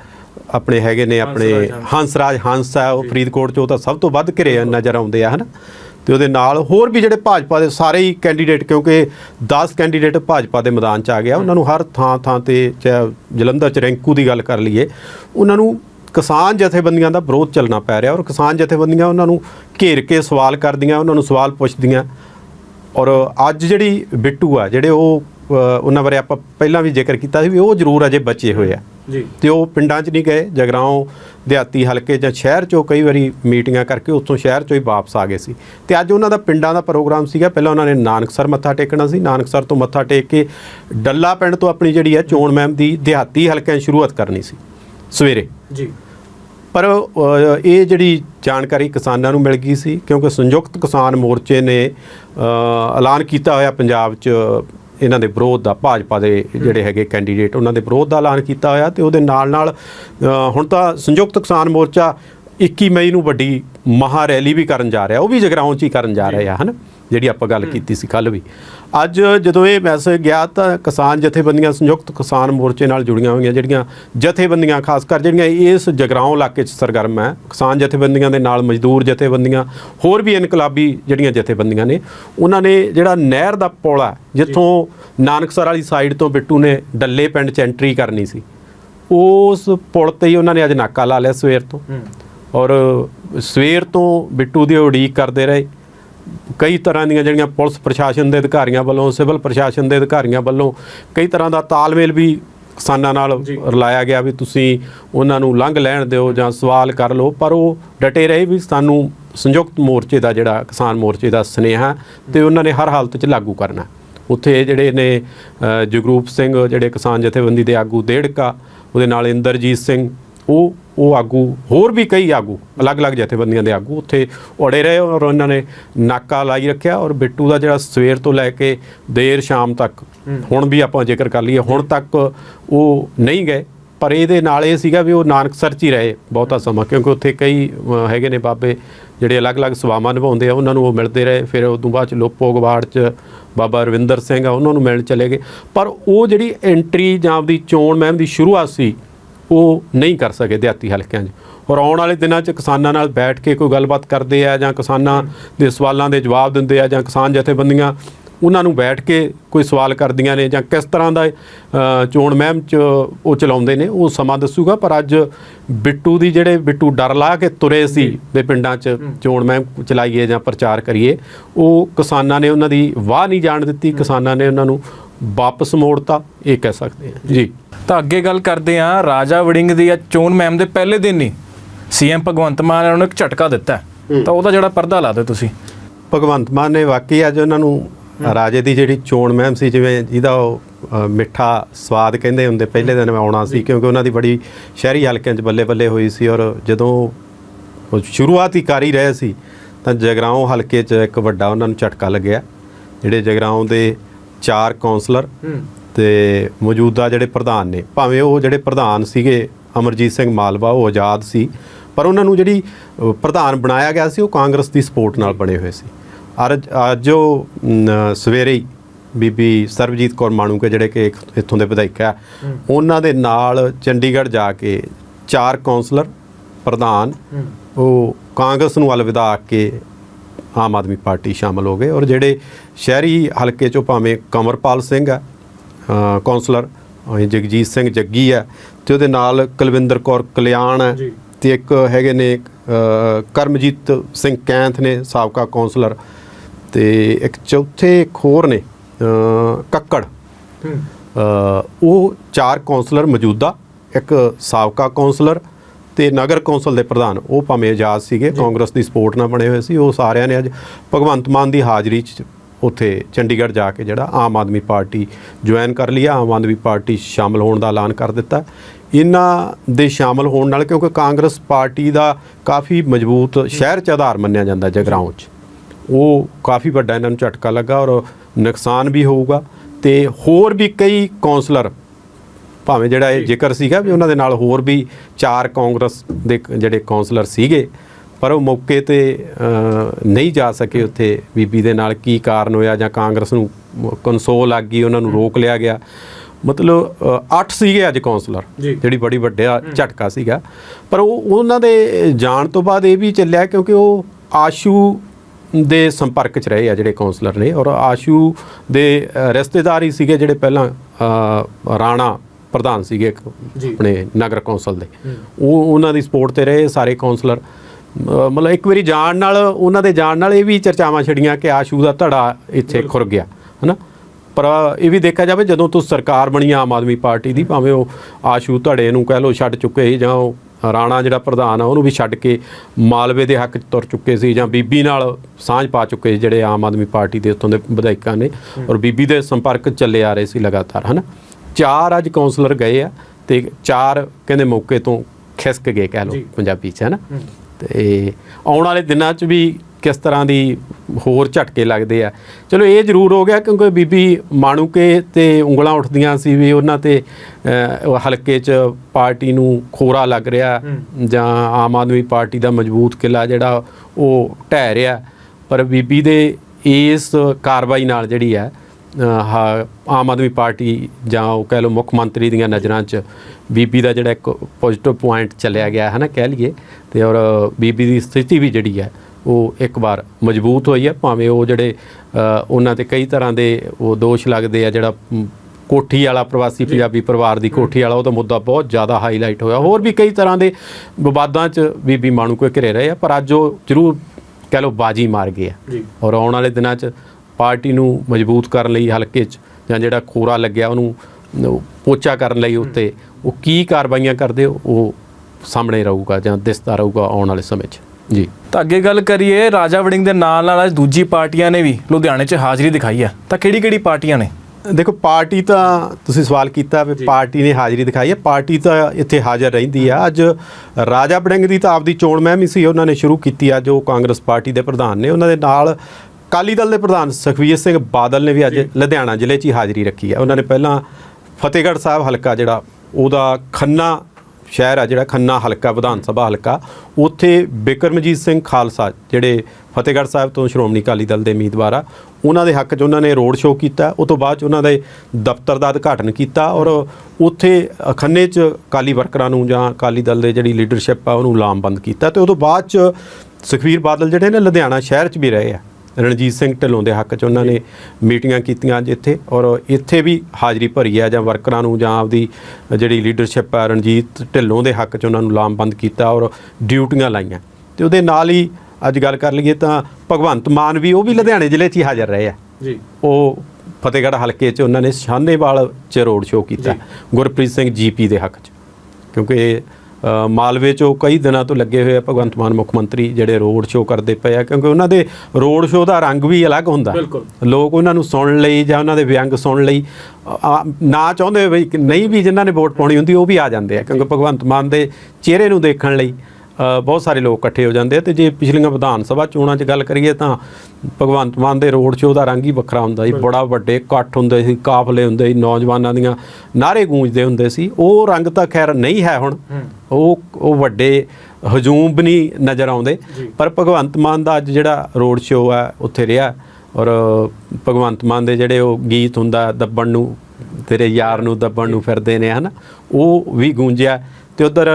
ਆਪਣੇ ਹੈਗੇ ਨੇ ਆਪਣੇ ਹੰਸਰਾਜ ਹੰਸ। ਹੈ ਉਹ ਫਰੀਦਕੋਟ 'ਚ ਉਹ ਤਾਂ ਸਭ ਤੋਂ ਵੱਧ ਘਿਰੇ ਨਜ਼ਰ ਆਉਂਦੇ ਆ ਹਨਾ? ਤੇ ਉਹਦੇ ਨਾਲ ਹੋਰ ਵੀ ਜਿਹੜੇ ਭਾਜਪਾ ਦੇ ਸਾਰੇ ਹੀ ਕੈਂਡੀਡੇਟ ਕਿਉਂਕਿ 10 ਕੈਂਡੀਡੇਟ ਭਾਜਪਾ ਦੇ ਮੈਦਾਨ 'ਚ ਆ ਗਿਆ ਉਹਨਾਂ ਨੂੰ ਹਰ ਥਾਂ ਥਾਂ ਤੇ ਚਾਹੇ ਜਲੰਧਰ 'ਚ ਰੈਂਕੂ ਦੀ ਗੱਲ ਕਰ ਲਈਏ ਉਹਨਾਂ ਨੂੰ ਕਿਸਾਨ ਜਥੇਬੰਦੀਆਂ ਦਾ ਵਿਰੋਧ ਚੱਲਣਾ ਪੈ ਰਿਹਾ ਔਰ ਕਿਸਾਨ ਜਥੇਬੰਦੀਆਂ ਉਹਨਾਂ ਨੂੰ ਘੇਰ ਕੇ ਸਵਾਲ ਕਰਦੀਆਂ ਉਹਨਾਂ ਨੂੰ ਸਵਾਲ ਪੁੱਛਦੀਆਂ। ਔਰ ਅੱਜ ਜਿਹੜੀ ਬਿੱਟੂ ਆ ਜਿਹੜੇ ਉਹ ਉਹਨਾਂ ਬਾਰੇ ਆਪਾਂ ਪਹਿਲਾਂ ਵੀ ਜ਼ਿਕਰ ਕੀਤਾ ਸੀ ਵੀ ਉਹ ਜ਼ਰੂਰ ਅਜੇ ਬਚੇ ਹੋਏ ਆ। ਜੀ। ਤੇ ਉਹ ਪਿੰਡਾਂ 'ਚ ਨਹੀਂ ਗਏ ਜਗਰਾਉਂ ਦਿਹਾਤੀ ਹਲਕੇ ਜਾਂ ਸ਼ਹਿਰ 'ਚੋਂ ਕਈ ਵਾਰੀ ਮੀਟਿੰਗਾਂ ਕਰਕੇ ਉੱਥੋਂ ਸ਼ਹਿਰ 'ਚੋਂ ਹੀ ਵਾਪਸ ਆ ਗਏ ਸੀ। ਤੇ ਅੱਜ ਉਹਨਾਂ ਦਾ ਪਿੰਡਾਂ ਦਾ ਪ੍ਰੋਗਰਾਮ ਸੀਗਾ ਪਹਿਲਾਂ ਉਹਨਾਂ ਨੇ ਨਾਨਕਸਰ ਮੱਥਾ ਟੇਕਣਾ ਸੀ। ਨਾਨਕਸਰ ਤੋਂ ਮੱਥਾ ਟੇਕ ਕੇ ਡੱਲਾ ਪਿੰਡ ਤੋਂ ਆਪਣੀ ਜਿਹੜੀ ਹੈ ਚੋਣ ਮੁਹਿੰਮ ਦੀ ਦਿਹਾਤੀ ਹਲਕਿਆਂ ਸ਼ੁਰੂਆਤ ਕਰਨੀ ਸੀ ਸਵੇਰੇ। ਜੀ। ਪਰ ਇਹ ਜਿਹੜੀ ਜਾਣਕਾਰੀ ਕਿਸਾਨਾਂ ਨੂੰ ਮਿਲ ਗਈ ਸੀ ਕਿਉਂਕਿ ਸੰਯੁਕਤ ਕਿਸਾਨ ਮੋਰਚੇ ਨੇ ਐਲਾਨ ਕੀਤਾ ਹੋਇਆ ਪੰਜਾਬ 'ਚ ਇਹਨਾਂ ਦੇ ਵਿਰੋਧ ਦਾ ਭਾਜਪਾ ਦੇ ਜਿਹੜੇ ਹੈਗੇ ਕੈਂਡੀਡੇਟ ਉਹਨਾਂ ਦੇ ਵਿਰੋਧ ਦਾ ਐਲਾਨ ਕੀਤਾ ਹੋਇਆ ਤੇ ਉਹਦੇ ਨਾਲ ਨਾਲ ਹੁਣ ਤਾਂ ਸੰਯੁਕਤ ਕਿਸਾਨ ਮੋਰਚਾ 21 ਮਈ ਨੂੰ ਵੱਡੀ ਮਹਾ ਰੈਲੀ ਵੀ ਕਰਨ ਜਾ ਰਿਹਾ ਉਹ ਵੀ ਜਗਰਾਉਂ 'ਚ ਹੀ ਕਰਨ ਜਾ ਰਹੇ ਆ ਹਨ? ਜਿਹੜੀ ਆਪਾਂ ਗੱਲ ਕੀਤੀ ਸੀ ਕੱਲ ਵੀ। ਅੱਜ ਜਦੋਂ ਇਹ ਮੈਸੇਜ ਗਿਆ ਤਾਂ ਕਿਸਾਨ ਜਥੇਬੰਦੀਆਂ ਸੰਯੁਕਤ ਕਿਸਾਨ ਮੋਰਚੇ ਨਾਲ ਜੁੜੀਆਂ ਹੋਈਆਂ ਜਿਹੜੀਆਂ ਜਥੇਬੰਦੀਆਂ ਖਾਸ ਕਰ ਜਿਹੜੀਆਂ ਇਸ ਜਗਰਾਉਂ ਇਲਾਕੇ 'ਚ ਸਰਗਰਮ ਹੈ ਕਿਸਾਨ ਜਥੇਬੰਦੀਆਂ ਦੇ ਨਾਲ ਮਜ਼ਦੂਰ ਜਥੇਬੰਦੀਆਂ ਹੋਰ ਵੀ ਇਨਕਲਾਬੀ ਜਿਹੜੀਆਂ ਜਥੇਬੰਦੀਆਂ ਨੇ ਉਹਨਾਂ ਨੇ ਜਿਹੜਾ ਨਹਿਰ ਦਾ ਪੁਲ ਹੈ ਜਿੱਥੋਂ ਨਾਨਕਸਰ ਵਾਲੀ ਸਾਈਡ ਤੋਂ ਬਿੱਟੂ ਨੇ ਡੱਲੇ ਪਿੰਡ 'ਚ ਐਂਟਰੀ ਕਰਨੀ ਸੀ ਉਸ ਪੁਲ ਤੇ ਹੀ ਉਹਨਾਂ ਨੇ ਅੱਜ ਨਾਕਾ ਲਾ ਲਿਆ ਸਵੇਰ ਤੋਂ। ਔਰ ਸਵੇਰ ਤੋਂ ਬਿੱਟੂ ਦੀ ਉਡੀਕ ਕਰਦੇ ਰਹੇ। ਕਈ ਤਰ੍ਹਾਂ ਦੀਆਂ ਜਿਹੜੀਆਂ ਪੁਲਿਸ ਪ੍ਰਸ਼ਾਸਨ ਦੇ ਅਧਿਕਾਰੀਆਂ ਵੱਲੋਂ ਸਿਵਲ ਪ੍ਰਸ਼ਾਸਨ ਦੇ ਅਧਿਕਾਰੀਆਂ ਵੱਲੋਂ ਕਈ ਤਰ੍ਹਾਂ ਦਾ ਤਾਲਮੇਲ ਵੀ ਕਿਸਾਨਾਂ ਨਾਲ ਰਲਾਇਆ ਗਿਆ ਵੀ ਤੁਸੀਂ ਉਹਨਾਂ ਨੂੰ ਲੰਘ ਲੈਣ ਦਿਓ ਜਾਂ ਸਵਾਲ ਕਰ ਲਓ ਪਰ ਉਹ ਡਟੇ ਰਹੇ ਵੀ ਸਾਨੂੰ ਸੰਯੁਕਤ ਮੋਰਚੇ ਦਾ ਜਿਹੜਾ ਕਿਸਾਨ ਮੋਰਚੇ ਦਾ ਸੁਨੇਹਾ ਤੇ ਉਹਨਾਂ ਨੇ ਹਰ ਹਾਲਤ 'ਚ ਲਾਗੂ ਕਰਨਾ ਉੱਥੇ ਜਿਹੜੇ ਨੇ ਜਗਰੂਪ ਸਿੰਘ ਜਿਹੜੇ ਕਿਸਾਨ ਜਥੇਬੰਦੀ ਦੇ ਆਗੂ ਡੇੜਕਾ ਉਹਦੇ ਨਾਲ ਇੰਦਰਜੀਤ ਸਿੰਘ ਉਹ ਉਹ ਆਗੂ ਹੋਰ ਵੀ ਕਈ ਆਗੂ ਅਲੱਗ-ਅਲੱਗ ਜਥੇਬੰਦੀਆਂ ਦੇ ਆਗੂ ਉੱਥੇ ਅੜੇ ਰਹੇ ਔਰ ਉਹਨਾਂ ਨੇ ਨਾਕਾ ਲਾਈ ਰੱਖਿਆ ਔਰ ਬਿੱਟੂ ਦਾ ਜਿਹੜਾ ਸਵੇਰ ਤੋਂ ਲੈ ਕੇ ਦੇਰ ਸ਼ਾਮ ਤੱਕ ਹੁਣ ਵੀ ਆਪਾਂ ਜ਼ਿਕਰ ਕਰ ਲਈਏ ਹੁਣ ਤੱਕ ਉਹ ਨਹੀਂ ਗਏ ਪਰ ਇਹਦੇ ਨਾਲ ਇਹ ਸੀਗਾ ਵੀ ਉਹ ਨਾਨਕਸਰ 'ਚ ਹੀ ਰਹੇ ਬਹੁਤਾ ਸਮਾਂ ਕਿਉਂਕਿ ਉੱਥੇ ਕਈ ਹੈਗੇ ਨੇ ਬਾਬੇ ਜਿਹੜੇ ਅਲੱਗ-ਅਲੱਗ ਸੇਵਾਵਾਂ ਨਿਭਾਉਂਦੇ ਆ ਉਹਨਾਂ ਨੂੰ ਉਹ ਮਿਲਦੇ ਰਹੇ ਫਿਰ ਉਦੋਂ ਬਾਅਦ ਚ ਲੋਪੋ ਗਵਾੜ 'ਚ ਬਾਬਾ ਰਵਿੰਦਰ ਸਿੰਘ ਆ ਉਹਨਾਂ ਨੂੰ ਮਿਲਣ ਚਲੇ ਗਏ। ਪਰ ਉਹ ਜਿਹੜੀ ਐਂਟਰੀ ਜਾਂ ਆਪਦੀ ਚੋਣ ਮਹਿਮ ਦੀ ਸ਼ੁਰੂਆਤ ਸੀ ਉਹ ਨਹੀਂ ਕਰ ਸਕੇ ਦਿਹਾਤੀ ਹਲਕਿਆਂ 'ਚ। ਔਰ ਆਉਣ ਵਾਲੇ ਦਿਨਾਂ 'ਚ ਕਿਸਾਨਾਂ ਨਾਲ ਬੈਠ ਕੇ ਕੋਈ ਗੱਲਬਾਤ ਕਰਦੇ ਆ ਜਾਂ ਕਿਸਾਨਾਂ ਦੇ ਸਵਾਲਾਂ ਦੇ ਜਵਾਬ ਦਿੰਦੇ ਆ ਜਾਂ ਕਿਸਾਨ ਜਥੇਬੰਦੀਆਂ ਉਹਨਾਂ ਨੂੰ ਬੈਠ ਕੇ ਕੋਈ ਸਵਾਲ ਕਰਦੀਆਂ ਨੇ ਜਾਂ ਕਿਸ ਤਰ੍ਹਾਂ ਦਾ ਚੋਣ ਮਹਿਮ 'ਚ ਉਹ ਚਲਾਉਂਦੇ ਨੇ ਉਹ ਸਮਾਂ ਦੱਸੂਗਾ। ਪਰ ਅੱਜ ਬਿੱਟੂ ਦੀ ਜਿਹੜੇ ਬਿੱਟੂ ਡਰ ਲਾ ਕੇ ਤੁਰੇ ਸੀ ਦੇ ਪਿੰਡਾਂ 'ਚ ਚੋਣ ਮਹਿਮ ਚਲਾਈਏ ਜਾਂ ਪ੍ਰਚਾਰ ਕਰੀਏ ਉਹ ਕਿਸਾਨਾਂ ਨੇ ਉਹਨਾਂ ਦੀ ਵਾਹ ਨਹੀਂ ਜਾਣ ਦਿੱਤੀ। ਕਿਸਾਨਾਂ ਨੇ ਉਹਨਾਂ ਨੂੰ ਵਾਪਸ ਮੋੜਤਾ ਇਹ ਕਹਿ ਸਕਦੇ ਹਾਂ ਜੀ। ਤਾਂ ਅੱਗੇ ਗੱਲ ਕਰਦੇ ਆ ਰਾਜਾ ਵੜਿੰਗ ਦੀ ਆ ਚੋਣ ਮੈਮ ਦੇ ਪਹਿਲੇ ਦਿਨ ਹੀ ਸੀਐਮ ਭਗਵੰਤ ਮਾਨ ਨੇ ਉਹਨੂੰ ਇੱਕ ਝਟਕਾ ਦਿੱਤਾ। ਤਾਂ ਉਹਦਾ ਜਿਹੜਾ ਪਰਦਾ ਲਾ ਦਿਓ ਤੁਸੀਂ। ਭਗਵੰਤ ਮਾਨ ਨੇ ਵਾਕਈ ਅੱਜ ਉਹਨਾਂ ਨੂੰ ਰਾਜੇ ਦੀ ਜਿਹੜੀ ਚੋਣ ਮਹਿਮ ਸੀ ਜਿਵੇਂ ਜਿਹਦਾ ਉਹ ਮਿੱਠਾ ਸਵਾਦ ਕਹਿੰਦੇ ਹੁੰਦੇ ਪਹਿਲੇ ਦਿਨ ਆਉਣਾ ਸੀ ਕਿਉਂਕਿ ਉਹਨਾਂ ਦੀ ਬੜੀ ਸ਼ਹਿਰੀ ਹਲਕਿਆਂ 'ਚ ਬੱਲੇ ਬੱਲੇ ਹੋਈ ਸੀ ਔਰ ਜਦੋਂ ਉਹ ਸ਼ੁਰੂਆਤ ਹੀ ਕਰ ਹੀ ਰਹੇ ਸੀ ਤਾਂ ਜਗਰਾਉਂ ਹਲਕੇ 'ਚ ਇੱਕ ਵੱਡਾ ਉਹਨਾਂ ਨੂੰ ਝਟਕਾ ਲੱਗਿਆ ਜਿਹੜੇ ਜਗਰਾਉਂ ਦੇ ਚਾਰ ਕਾਉਂਸਲਰ ਤੇ ਮੌਜੂਦਾ ਜਿਹੜੇ ਪ੍ਰਧਾਨ ਨੇ, ਭਾਵੇਂ ਉਹ ਜਿਹੜੇ ਪ੍ਰਧਾਨ ਸੀਗੇ, ਅਮਰਜੀਤ ਸਿੰਘ ਮਾਲਵਾ, ਉਹ ਆਜ਼ਾਦ ਸੀ, ਪਰ ਉਹਨਾਂ ਨੂੰ ਜਿਹੜੀ ਪ੍ਰਧਾਨ ਬਣਾਇਆ ਗਿਆ ਸੀ, ਉਹ ਕਾਂਗਰਸ ਦੀ ਸਪੋਰਟ ਨਾਲ ਬਣੇ ਹੋਏ ਸੀ। ਔਰ ਅੱਜ- ਅੱਜ ਉਹ ਸਵੇਰੇ ਹੀ ਬੀਬੀ ਸਰਬਜੀਤ ਕੌਰ ਮਾਣੂਕੇ, ਜਿਹੜੇ ਕਿ ਇੱਥੋਂ ਦੇ ਵਿਧਾਇਕ ਆ ਉਹਨਾਂ ਦੇ ਨਾਲ ਚੰਡੀਗੜ੍ਹ ਜਾ ਕੇ ਚਾਰ ਕਾਉਂਸਲਰ ਪ੍ਰਧਾਨ, ਉਹ ਕਾਂਗਰਸ ਨੂੰ ਅਲਵਿਦਾ ਆਖ ਕੇ ਆਮ ਆਦਮੀ ਪਾਰਟੀ ਸ਼ਾਮਲ ਹੋ ਗਏ ਔਰ ਜਿਹੜੇ ਸ਼ਹਿਰੀ ਹਲਕੇ ਚੋਂ ਭਾਵੇਂ ਕਮਰਪਾਲ ਸਿੰਘ ਆ ਅ, ਜਗਜੀਤ ਸਿੰਘ ਜੱਗੀ ਆ ਤੇ ਉਹਦੇ ਨਾਲ ਕੁਲਵਿੰਦਰ ਕੌਰ ਕਲਿਆਣ ਹੈ ਤੇ ਇੱਕ ਹੈਗੇ ਨੇ ਕਰਮਜੀਤ ਸਿੰਘ ਕੈਂਥ ਨੇ ਸਾਬਕਾ ਕੌਂਸਲਰ। ਤੇ ਇੱਕ ਚੌਥੇ ਇੱਕ ਹੋਰ ਨੇ ਕੱਕੜ। ਉਹ ਚਾਰ ਕੌਂਸਲਰ ਮੌਜੂਦਾ ਇੱਕ ਸਾਬਕਾ ਕੌਂਸਲਰ ਤੇ ਨਗਰ ਕੌਂਸਲ ਦੇ ਪ੍ਰਧਾਨ। ਉਹ ਭਾਵੇਂ ਆਜ਼ਾਦ ਸੀਗੇ ਕਾਂਗਰਸ ਦੀ ਸਪੋਰਟ ਨਾਲ ਬਣੇ ਹੋਏ ਸੀ ਉਹ ਸਾਰਿਆਂ ਨੇ ਅੱਜ ਭਗਵੰਤ ਮਾਨ ਦੀ ਹਾਜ਼ਰੀ 'ਚ ਉੱਥੇ ਚੰਡੀਗੜ੍ਹ ਜਾ ਕੇ ਜਿਹੜਾ ਆਮ ਆਦਮੀ ਪਾਰਟੀ ਜੁਆਇਨ ਕਰ ਲਈ ਆਮ ਆਦਮੀ ਪਾਰਟੀ ਸ਼ਾਮਲ ਹੋਣ ਦਾ ਐਲਾਨ ਕਰ ਦਿੱਤਾ। ਇਹਨਾਂ ਦੇ ਸ਼ਾਮਲ ਹੋਣ ਨਾਲ ਕਿਉਂਕਿ ਕਾਂਗਰਸ ਪਾਰਟੀ ਦਾ ਕਾਫੀ ਮਜ਼ਬੂਤ ਸ਼ਹਿਰ 'ਚ ਆਧਾਰ ਮੰਨਿਆ ਜਾਂਦਾ ਜਗਰਾਉਂ 'ਚ। ਉਹ ਕਾਫੀ ਵੱਡਾ ਇਹਨਾਂ ਨੂੰ ਝਟਕਾ ਲੱਗਾ ਔਰ ਨੁਕਸਾਨ ਵੀ ਹੋਊਗਾ ਤੇ ਹੋਰ ਵੀ ਕਈ ਕੌਂਸਲਰ ਭਾਵੇਂ ਜਿਹੜਾ ਇਹ ਜ਼ਿਕਰ ਸੀਗਾ ਵੀ ਉਹਨਾਂ ਦੇ ਨਾਲ ਹੋਰ ਵੀ ਚਾਰ ਕਾਂਗਰਸ ਦੇ ਜਿਹੜੇ ਕਾਉਂਸਲਰ ਸੀਗੇ ਪਰ ਉਹ ਮੌਕੇ ਤੇ ਨਹੀਂ ਜਾ ਸਕੇ ਉੱਥੇ ਬੀਬੀ ਦੇ ਨਾਲ ਕੀ ਕਾਰਨ ਹੋਇਆ ਜਾਂ ਕਾਂਗਰਸ ਨੂੰ ਕੰਸੋਲ ਲੱਗ ਗਈ ਉਹਨਾਂ ਨੂੰ ਰੋਕ ਲਿਆ ਗਿਆ। ਮਤਲਬ 8 ਸੀਗੇ ਅੱਜ ਕਾਉਂਸਲਰ ਜਿਹੜੀ ਬੜੀ ਵੱਡਾ ਝਟਕਾ ਸੀਗਾ। ਪਰ ਉਹ ਉਹਨਾਂ ਦੇ ਜਾਣ ਤੋਂ ਬਾਅਦ ਇਹ ਵੀ ਚੱਲਿਆ ਕਿਉਂਕਿ ਉਹ ਆਸ਼ੂ ਦੇ ਸੰਪਰਕ 'ਚ ਰਹੇ ਆ ਜਿਹੜੇ ਕਾਉਂਸਲਰ ਨੇ ਔਰ ਆਸ਼ੂ ਦੇ ਰਿਸ਼ਤੇਦਾਰ ਹੀ ਸੀਗੇ ਜਿਹੜੇ ਪਹਿਲਾਂ ਰਾਣਾ ਪ੍ਰਧਾਨ ਸੀਗੇ ਆਪਣੇ ਨਗਰ ਕੌਂਸਲ ਦੇ। ਉਹ ਉਹਨਾਂ ਦੀ ਸਪੋਰਟ ਤੇ ਰਹੇ ਸਾਰੇ ਕਾਉਂਸਲਰ ਮਤਲਬ ਇੱਕ ਵਾਰੀ ਜਾਣ ਨਾਲ ਉਹਨਾਂ ਦੇ ਜਾਣ ਨਾਲ ਇਹ ਵੀ ਚਰਚਾਵਾਂ ਛੜੀਆਂ ਕਿ ਆਸ਼ੂ ਦਾ ਧੜਾ ਇੱਥੇ ਖੁਰ ਗਿਆ ਹਨਾ? ਪਰ ਇਹ ਵੀ ਦੇਖਿਆ ਜਾਵੇ ਜਦੋਂ ਤੋਂ ਸਰਕਾਰ ਬਣੀ ਆਮ ਆਦਮੀ ਪਾਰਟੀ ਦੀ ਭਾਵੇਂ ਉਹ ਆਸ਼ੂ ਧੜੇ ਨੂੰ ਕਹਿ ਲੋ ਛੱਡ ਚੁੱਕੇ ਸੀ ਜਾਂ ਉਹ ਰਾਣਾ ਜਿਹੜਾ ਪ੍ਰਧਾਨ ਆ ਉਹਨੂੰ ਵੀ ਛੱਡ ਕੇ ਮਾਲਵੇ ਦੇ ਹੱਕ 'ਚ ਤੁਰ ਚੁੱਕੇ ਸੀ ਜਾਂ ਬੀਬੀ ਨਾਲ ਸਾਂਝ ਪਾ ਚੁੱਕੇ ਸੀ ਜਿਹੜੇ ਆਮ ਆਦਮੀ ਪਾਰਟੀ ਦੇ ਉੱਥੋਂ ਦੇ ਵਿਧਾਇਕਾਂ ਨੇ ਔਰ ਬੀਬੀ ਦੇ ਸੰਪਰਕ ਚੱਲੇ ਆ ਰਹੇ ਸੀ ਲਗਾਤਾਰ ਹਨਾ? ਚਾਰ ਅੱਜ ਕਾਉਂਸਲਰ ਗਏ ਆ ਤੇ ਚਾਰ ਕਹਿੰਦੇ ਮੌਕੇ ਤੋਂ ਖਿਸਕ ਗਏ ਕਹਿ ਜੀ। ਪੰਜਾਬੀ 'ਚ ਹੈ। ਨਾ ਤੇ ਆਉਣ ਵਾਲੇ ਦਿਨਾਂ 'ਚ ਵੀ ਕਿਸ ਤਰ੍ਹਾਂ ਦੀ ਹੋਰ ਝਟਕੇ ਲੱਗਦੇ ਆ। ਚਲੋ ਇਹ ਜ਼ਰੂਰ ਹੋ ਗਿਆ ਕਿਉਂਕਿ ਬੀਬੀ ਮਾਣੂਕੇ ਤੇ ਉਂਗਲਾਂ ਉੱਠਦੀਆਂ ਸੀ ਵੀ ਉਹਨਾਂ ਤੇ ਹਲਕੇ 'ਚ ਪਾਰਟੀ ਨੂੰ ਖੋਰਾ ਲੱਗ ਰਿਹਾ ਜਾਂ ਆਮ ਆਦਮੀ ਪਾਰਟੀ ਦਾ ਮਜ਼ਬੂਤ ਕਿਲਾ ਜਿਹੜਾ ਉਹ ਢਹਿ ਰਿਹਾ। ਪਰ ਬੀਬੀ ਦੇ ਇਸ ਕਾਰਵਾਈ ਨਾਲ ਜਿਹੜੀ ਹਾ- ਆਮ ਆਦਮੀ ਪਾਰਟੀ ਜਾਂ ਉਹ ਕਹਿ ਲਓ ਮੁੱਖ ਮੰਤਰੀ ਦੀਆਂ ਨਜ਼ਰਾਂ 'ਚ ਬੀਬੀ ਦਾ ਜਿਹੜਾ ਇੱਕ ਪੋਜ਼ਿਟਿਵ ਪੁਆਇੰਟ ਚੱਲਿਆ ਗਿਆ ਹੈ ਨਾ ਕਹਿ ਲਈਏ। ਤੇ ਔਰ ਬੀਬੀ ਦੀ ਸਥਿਤੀ ਵੀ ਜਿਹੜੀ ਹੈ ਉਹ ਇੱਕ ਵਾਰ ਮਜ਼ਬੂਤ ਹੋਈ ਹੈ। ਭਾਵੇਂ ਉਹ ਜਿਹੜੇ ਉਹਨਾਂ ਤੇ ਕਈ ਤਰ੍ਹਾਂ ਦੇ ਉਹ ਦੋਸ਼ ਲੱਗਦੇ ਆ ਜਿਹੜਾ ਕੋਠੀ ਵਾਲਾ ਪ੍ਰਵਾਸੀ ਪੰਜਾਬੀ ਪਰਿਵਾਰ ਦੀ ਕੋਠੀ ਵਾਲਾ ਉਹ ਤਾਂ ਮੁੱਦਾ ਬਹੁਤ ਜ਼ਿਆਦਾ ਹਾਈਲਾਈਟ ਹੋਇਆ। ਹੋਰ ਵੀ ਕਈ ਤਰ੍ਹਾਂ ਦੇ ਵਿਵਾਦਾਂ 'ਚ ਬੀਬੀ ਮਾਣੂ ਕੋਈ ਘਿਰੇ ਰਹੇ ਆ ਪਰ ਅੱਜ ਉਹ ਜ਼ਰੂਰ ਕਹਿ ਲਓ ਬਾਜੀ ਮਾਰ ਗਏ ਆ। ਔਰ ਆਉਣ ਵਾਲੇ ਦਿਨਾਂ 'ਚ ਪਾਰਟੀ ਨੂੰ ਮਜ਼ਬੂਤ ਕਰਨ ਲਈ ਹਲਕੇ 'ਚ ਜਾਂ ਜਿਹੜਾ ਖੋਰਾ ਲੱਗਿਆ ਉਹਨੂੰ ਉਹ ਪੋਚਾ ਕਰਨ ਲਈ ਉੱਤੇ ਉਹ ਕੀ ਕਾਰਵਾਈਆਂ ਕਰਦੇ ਉਹ ਸਾਹਮਣੇ ਰਹੂਗਾ ਜਾਂ ਦਿਸਦਾ ਰਹੂਗਾ ਆਉਣ ਵਾਲੇ ਸਮੇਂ 'ਚ। ਜੀ। ਤਾਂ ਅੱਗੇ ਗੱਲ ਕਰੀਏ ਰਾਜਾ ਵੜਿੰਗ ਦੇ ਨਾਲ ਨਾਲ ਅੱਜ ਦੂਜੀ ਪਾਰਟੀਆਂ ਨੇ ਵੀ ਲੁਧਿਆਣੇ 'ਚ ਹਾਜ਼ਰੀ ਦਿਖਾਈ ਹੈ ਤਾਂ ਕਿਹੜੀ ਕਿਹੜੀ ਪਾਰਟੀਆਂ ਨੇ? ਦੇਖੋ ਪਾਰਟੀ ਤਾਂ ਤੁਸੀਂ ਸਵਾਲ ਕੀਤਾ ਵੀ ਪਾਰਟੀ ਨੇ ਹਾਜ਼ਰੀ ਦਿਖਾਈ ਹੈ ਪਾਰਟੀ ਤਾਂ ਇੱਥੇ ਹਾਜ਼ਰ ਰਹਿੰਦੀ ਆ। ਅੱਜ ਰਾਜਾ ਬੜਿੰਗ ਦੀ ਤਾਂ ਆਪਦੀ ਚੋਣ ਮਹਿਮ ਸੀ ਉਹਨਾਂ ਨੇ ਸ਼ੁਰੂ ਕੀਤੀ ਆ ਜੋ ਕਾਂਗਰਸ ਪਾਰਟੀ ਦੇ ਪ੍ਰਧਾਨ ਨੇ। ਉਹਨਾਂ ਦੇ ਨਾਲ ਅਕਾਲੀ ਦਲ ਦੇ ਪ੍ਰਧਾਨ ਸੁਖਬੀਰ ਸਿੰਘ ਬਾਦਲ ਨੇ ਵੀ ਅੱਜ ਲੁਧਿਆਣਾ ਜ਼ਿਲ੍ਹੇ 'ਚ ਹੀ ਹਾਜ਼ਰੀ ਰੱਖੀ ਆ ਉਹਨਾਂ ਨੇ ਪਹਿਲਾਂ ਫਤਿਹਗੜ੍ਹ ਸਾਹਿਬ ਹਲਕਾ ਜਿਹੜਾ ਉਹਦਾ ਖੰਨਾ ਸ਼ਹਿਰ ਆ ਜਿਹੜਾ ਖੰਨਾ ਹਲਕਾ ਵਿਧਾਨ ਸਭਾ ਹਲਕਾ ਉੱਥੇ ਬਿਕਰਮਜੀਤ ਸਿੰਘ ਖਾਲਸਾ ਜਿਹੜੇ ਫਤਿਹਗੜ੍ਹ ਸਾਹਿਬ ਤੋਂ ਸ਼੍ਰੋਮਣੀ ਅਕਾਲੀ ਦਲ ਦੇ ਉਮੀਦਵਾਰ ਆ ਉਹਨਾਂ ਦੇ ਹੱਕ 'ਚ ਉਹਨਾਂ ਨੇ ਰੋਡ ਸ਼ੋਅ ਕੀਤਾ। ਉਸ ਤੋਂ ਬਾਅਦ 'ਚ ਉਹਨਾਂ ਦੇ ਦਫ਼ਤਰ ਦਾ ਉਦਘਾਟਨ ਕੀਤਾ ਔਰ ਉੱਥੇ ਖੰਨੇ 'ਚ ਅਕਾਲੀ ਵਰਕਰਾਂ ਨੂੰ ਜਾਂ ਅਕਾਲੀ ਦਲ ਦੇ ਜਿਹੜੀ ਲੀਡਰਸ਼ਿਪ ਆ ਉਹਨੂੰ ਲਾਮਬੰਦ ਕੀਤਾ ਤੇ ਉਸ ਤੋਂ ਬਾਅਦ 'ਚ ਸੁਖਵੀਰ ਬਾਦਲ ਜਿਹੜੇ ਨੇ ਲੁਧਿਆਣਾ ਸ਼ਹਿਰ 'ਚ ਵੀ ਰਹੇ ਆ। ਰਣਜੀਤ ਸਿੰਘ ਢਿੱਲੋਂ ਦੇ ਹੱਕ 'ਚ ਉਹਨਾਂ ਨੇ ਮੀਟਿੰਗਾਂ ਕੀਤੀਆਂ ਅੱਜ ਇੱਥੇ ਔਰ ਇੱਥੇ ਵੀ ਹਾਜ਼ਰੀ ਭਰੀ ਹੈ ਜਾਂ ਵਰਕਰਾਂ ਨੂੰ ਜਾਂ ਆਪਦੀ ਜਿਹੜੀ ਲੀਡਰਸ਼ਿਪ ਹੈ ਰਣਜੀਤ ਢਿੱਲੋਂ ਦੇ ਹੱਕ 'ਚ ਉਹਨਾਂ ਨੂੰ ਲਾਮਬੰਦ ਕੀਤਾ ਔਰ ਡਿਊਟੀਆਂ ਲਾਈਆਂ। ਤੇ ਉਹਦੇ ਨਾਲ ਹੀ ਅੱਜ ਗੱਲ ਕਰ ਲਈਏ ਤਾਂ ਭਗਵੰਤ ਮਾਨ ਵੀ ਉਹ ਵੀ ਲੁਧਿਆਣੇ ਜ਼ਿਲ੍ਹੇ 'ਚ ਹੀ ਹਾਜ਼ਰ ਰਹੇ ਆ। ਜੀ। ਉਹ ਫਤਿਹਗੜ੍ਹ ਹਲਕੇ 'ਚ ਉਹਨਾਂ ਨੇ ਸ਼ਾਨੇਵਾਲ 'ਚ ਰੋਡ ਸ਼ੋਅ ਕੀਤਾ ਗੁਰਪ੍ਰੀਤ ਸਿੰਘ ਜੀਪੀ ਦੇ ਹੱਕ 'ਚ। ਕਿਉਂਕਿ ਮਾਲਵੇ 'ਚੋਂ ਕਈ ਦਿਨਾਂ ਤੋਂ ਲੱਗੇ ਹੋਏ ਆ ਭਗਵੰਤ ਮਾਨ ਮੁੱਖ ਮੰਤਰੀ ਜਿਹੜੇ ਰੋਡ ਸ਼ੋਅ ਕਰਦੇ ਪਏ ਆ ਕਿਉਂਕਿ ਉਹਨਾਂ ਦੇ ਰੋਡ ਸ਼ੋਅ ਦਾ ਰੰਗ ਵੀ ਅਲੱਗ ਹੁੰਦਾ। ਲੋਕ ਉਹਨਾਂ ਨੂੰ ਸੁਣਨ ਲਈ ਜਾਂ ਉਹਨਾਂ ਦੇ ਵਿਅੰਗ ਸੁਣਨ ਲਈ ਨਾ ਚਾਹੁੰਦੇ ਹੋਏ ਵੀ ਨਹੀਂ ਵੀ ਜਿਨ੍ਹਾਂ ਨੇ ਵੋਟ ਪਾਉਣੀ ਹੁੰਦੀ ਉਹ ਵੀ ਆ ਜਾਂਦੇ ਆ ਕਿਉਂਕਿ ਭਗਵੰਤ ਮਾਨ ਦੇ ਚਿਹਰੇ ਨੂੰ ਦੇਖਣ ਲਈ ਬਹੁਤ ਸਾਰੇ ਲੋਕ ਇਕੱਠੇ ਹੋ ਜਾਂਦੇ ਆ ਤੇ ਜੇ ਪਿਛਲੀਆਂ ਵਿਧਾਨ ਸਭਾ ਚੋਣਾਂ 'ਚ ਗੱਲ ਕਰੀਏ ਤਾਂ ਭਗਵੰਤ ਮਾਨ ਦੇ ਰੋਡ ਸ਼ੋਅ ਦਾ ਰੰਗ ਹੀ ਵੱਖਰਾ ਹੁੰਦਾ ਸੀ ਬੜਾ ਵੱਡੇ ਇਕੱਠ ਹੁੰਦੇ ਸੀ ਕਾਫਲੇ ਹੁੰਦੇ ਸੀ ਨੌਜਵਾਨਾਂ ਦੀਆਂ ਨਾਰੇ ਗੂੰਜਦੇ ਹੁੰਦੇ ਸੀ। ਉਹ ਰੰਗ ਤਾਂ ਖੈਰ ਨਹੀਂ ਹੈ ਹੁਣ ਉਹ ਉਹ ਵੱਡੇ ਹਜੂਮ ਵੀ ਨਹੀਂ ਨਜ਼ਰ ਆਉਂਦੇ। ਪਰ ਭਗਵੰਤ ਮਾਨ ਦਾ ਅੱਜ ਜਿਹੜਾ ਰੋਡ ਸ਼ੋਅ ਹੈ ਉੱਥੇ ਰਿਹਾ ਔਰ ਭਗਵੰਤ ਮਾਨ ਦੇ ਜਿਹੜੇ ਉਹ ਗੀਤ ਹੁੰਦਾ ਦੱਬਣ ਨੂੰ ਤੇਰੇ ਯਾਰ ਨੂੰ ਦੱਬਣ ਨੂੰ ਫਿਰਦੇ ਨੇ ਹਨਾ ਉਹ ਵੀ ਗੂੰਜਿਆ। ਤੇ ਉਧਰ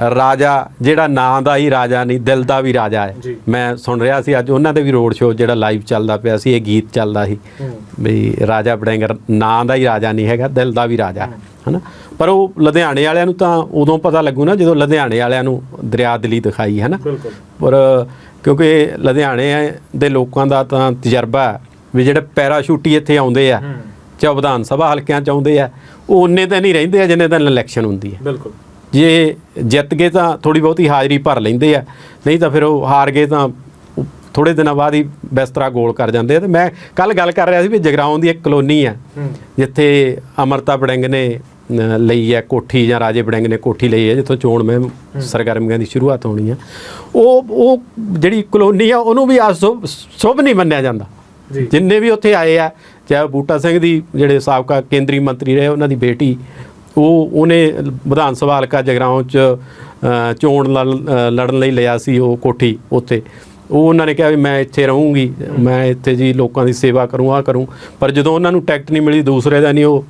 ਰਾਜਾ ਜਿਹੜਾ ਨਾਂ ਦਾ ਹੀ ਰਾਜਾ ਨਹੀਂ ਦਿਲ ਦਾ ਵੀ ਰਾਜਾ ਹੈ। ਮੈਂ ਸੁਣ ਰਿਹਾ ਸੀ ਅੱਜ ਉਹਨਾਂ ਦੇ ਵੀ ਰੋਡ ਸ਼ੋਅ ਜਿਹੜਾ ਲਾਈਵ ਚੱਲਦਾ ਪਿਆ ਸੀ ਇਹ ਗੀਤ ਚੱਲਦਾ ਸੀ। ਵੀ ਰਾਜਾ ਬੜੈਂਗਰ ਨਾਂ ਦਾ ਹੀ ਰਾਜਾ ਨਹੀਂ ਹੈਗਾ ਦਿਲ ਦਾ ਵੀ ਰਾਜਾ ਹੈ ਹਨਾ? ਪਰ ਉਹ ਲੁਧਿਆਣੇ ਵਾਲਿਆਂ ਨੂੰ ਤਾਂ ਉਦੋਂ ਪਤਾ ਲੱਗੂ ਨਾ ਜਦੋਂ ਲੁਧਿਆਣੇ ਵਾਲਿਆਂ ਨੂੰ ਦਰਿਆ ਦਿਲੀ ਦਿਖਾਈ ਹੈ ਨਾ ਪਰ ਕਿਉਂਕਿ ਲੁਧਿਆਣੇ ਦੇ ਲੋਕਾਂ ਦਾ ਤਾਂ ਤਜਰਬਾ ਵੀ ਜਿਹੜੇ ਪੈਰਾਸ਼ੂਟੀ ਇੱਥੇ ਆਉਂਦੇ ਆ ਚਾਹੇ ਵਿਧਾਨ ਸਭਾ ਹਲਕਿਆਂ ਚ ਆਉਂਦੇ ਆ ਉਹ ਉਨੇ ਤਾਂ ਨਹੀਂ ਰਹਿੰਦੇ ਆ ਜਿੰਨੇ ਤਾਂ ਇਲੈਕਸ਼ਨ ਹੁੰਦੀ ਹੈ। ਬਿਲਕੁਲ। ਜੇ ਜਿੱਤ ਗਏ ਤਾਂ ਥੋੜੀ ਬਹੁਤੀ ਹਾਜ਼ਰੀ ਭਰ ਲੈਂਦੇ ਆ ਨਹੀਂ ਤਾਂ ਫਿਰ ਉਹ ਹਾਰ ਗਏ ਤਾਂ ਥੋੜੇ ਦਿਨਾਂ ਬਾਅਦ ਹੀ ਬਿਸਤਰਾ ਗੋਲ ਕਰ ਜਾਂਦੇ ਆ। ਤੇ ਮੈਂ ਕੱਲ ਗੱਲ ਕਰ ਰਿਹਾ ਸੀ ਵੀ ਜਗਰਾਉਂ ਦੀ ਇੱਕ ਕਲੋਨੀ ਆ ਜਿੱਥੇ ਅਮਰਤਾ ਬੜਿੰਗ ਨੇ ਲਈ ਹੈ ਕੋਠੀ ਜਾਂ ਰਾਜੇ ਬੜਿੰਗ ਨੇ ਕੋਠੀ ਲਈ ਹੈ ਜਿੱਥੋਂ ਚੋਣ ਮੈਂ ਸਰਗਰਮੀਆਂ ਦੀ ਸ਼ੁਰੂਆਤ ਹੋਣੀ ਆ। ਉਹ ਉਹ ਜਿਹੜੀ ਕਲੋਨੀ ਆ ਉਹਨੂੰ ਵੀ ਅਸ਼ੁਭ ਸ਼ੁਭ ਨਹੀਂ ਮੰਨਿਆ ਜਾਂਦਾ। ਜਿੰਨੇ ਵੀ ਉੱਥੇ ਆਏ ਆ ਚਾਹੇ ਬੂਟਾ ਸਿੰਘ ਦੀ ਜਿਹੜੇ ਸਾਬਕਾ ਕੇਂਦਰੀ ਮੰਤਰੀ ਰਹੇ ਉਹਨਾਂ ਦੀ ਬੇਟੀ ਉਹ ਉਹਨੇ ਵਿਧਾਨ ਸਭਾ ਹਲਕਾ ਜਗਰਾਉਂ ਚ ਚੋਣ ਲੜਨ ਲਈ ਲਿਆ ਸੀ ਉਹ ਕੋਠੀ ਉੱਥੇ। ਉਹ ਉਹਨਾਂ ਨੇ ਕਿਹਾ ਵੀ ਮੈਂ ਇੱਥੇ ਰਹੂੰਗੀ ਮੈਂ ਇੱਥੇ ਜੀ ਲੋਕਾਂ ਦੀ ਸੇਵਾ ਕਰੂੰ ਆ ਕਰੂੰ। ਪਰ ਜਦੋਂ ਉਹਨਾਂ ਨੂੰ ਟਿਕਟ ਨਹੀਂ ਮਿਲੀ ਦੂਸਰੇ ਦਾ ਨਹੀਂ ਉਹ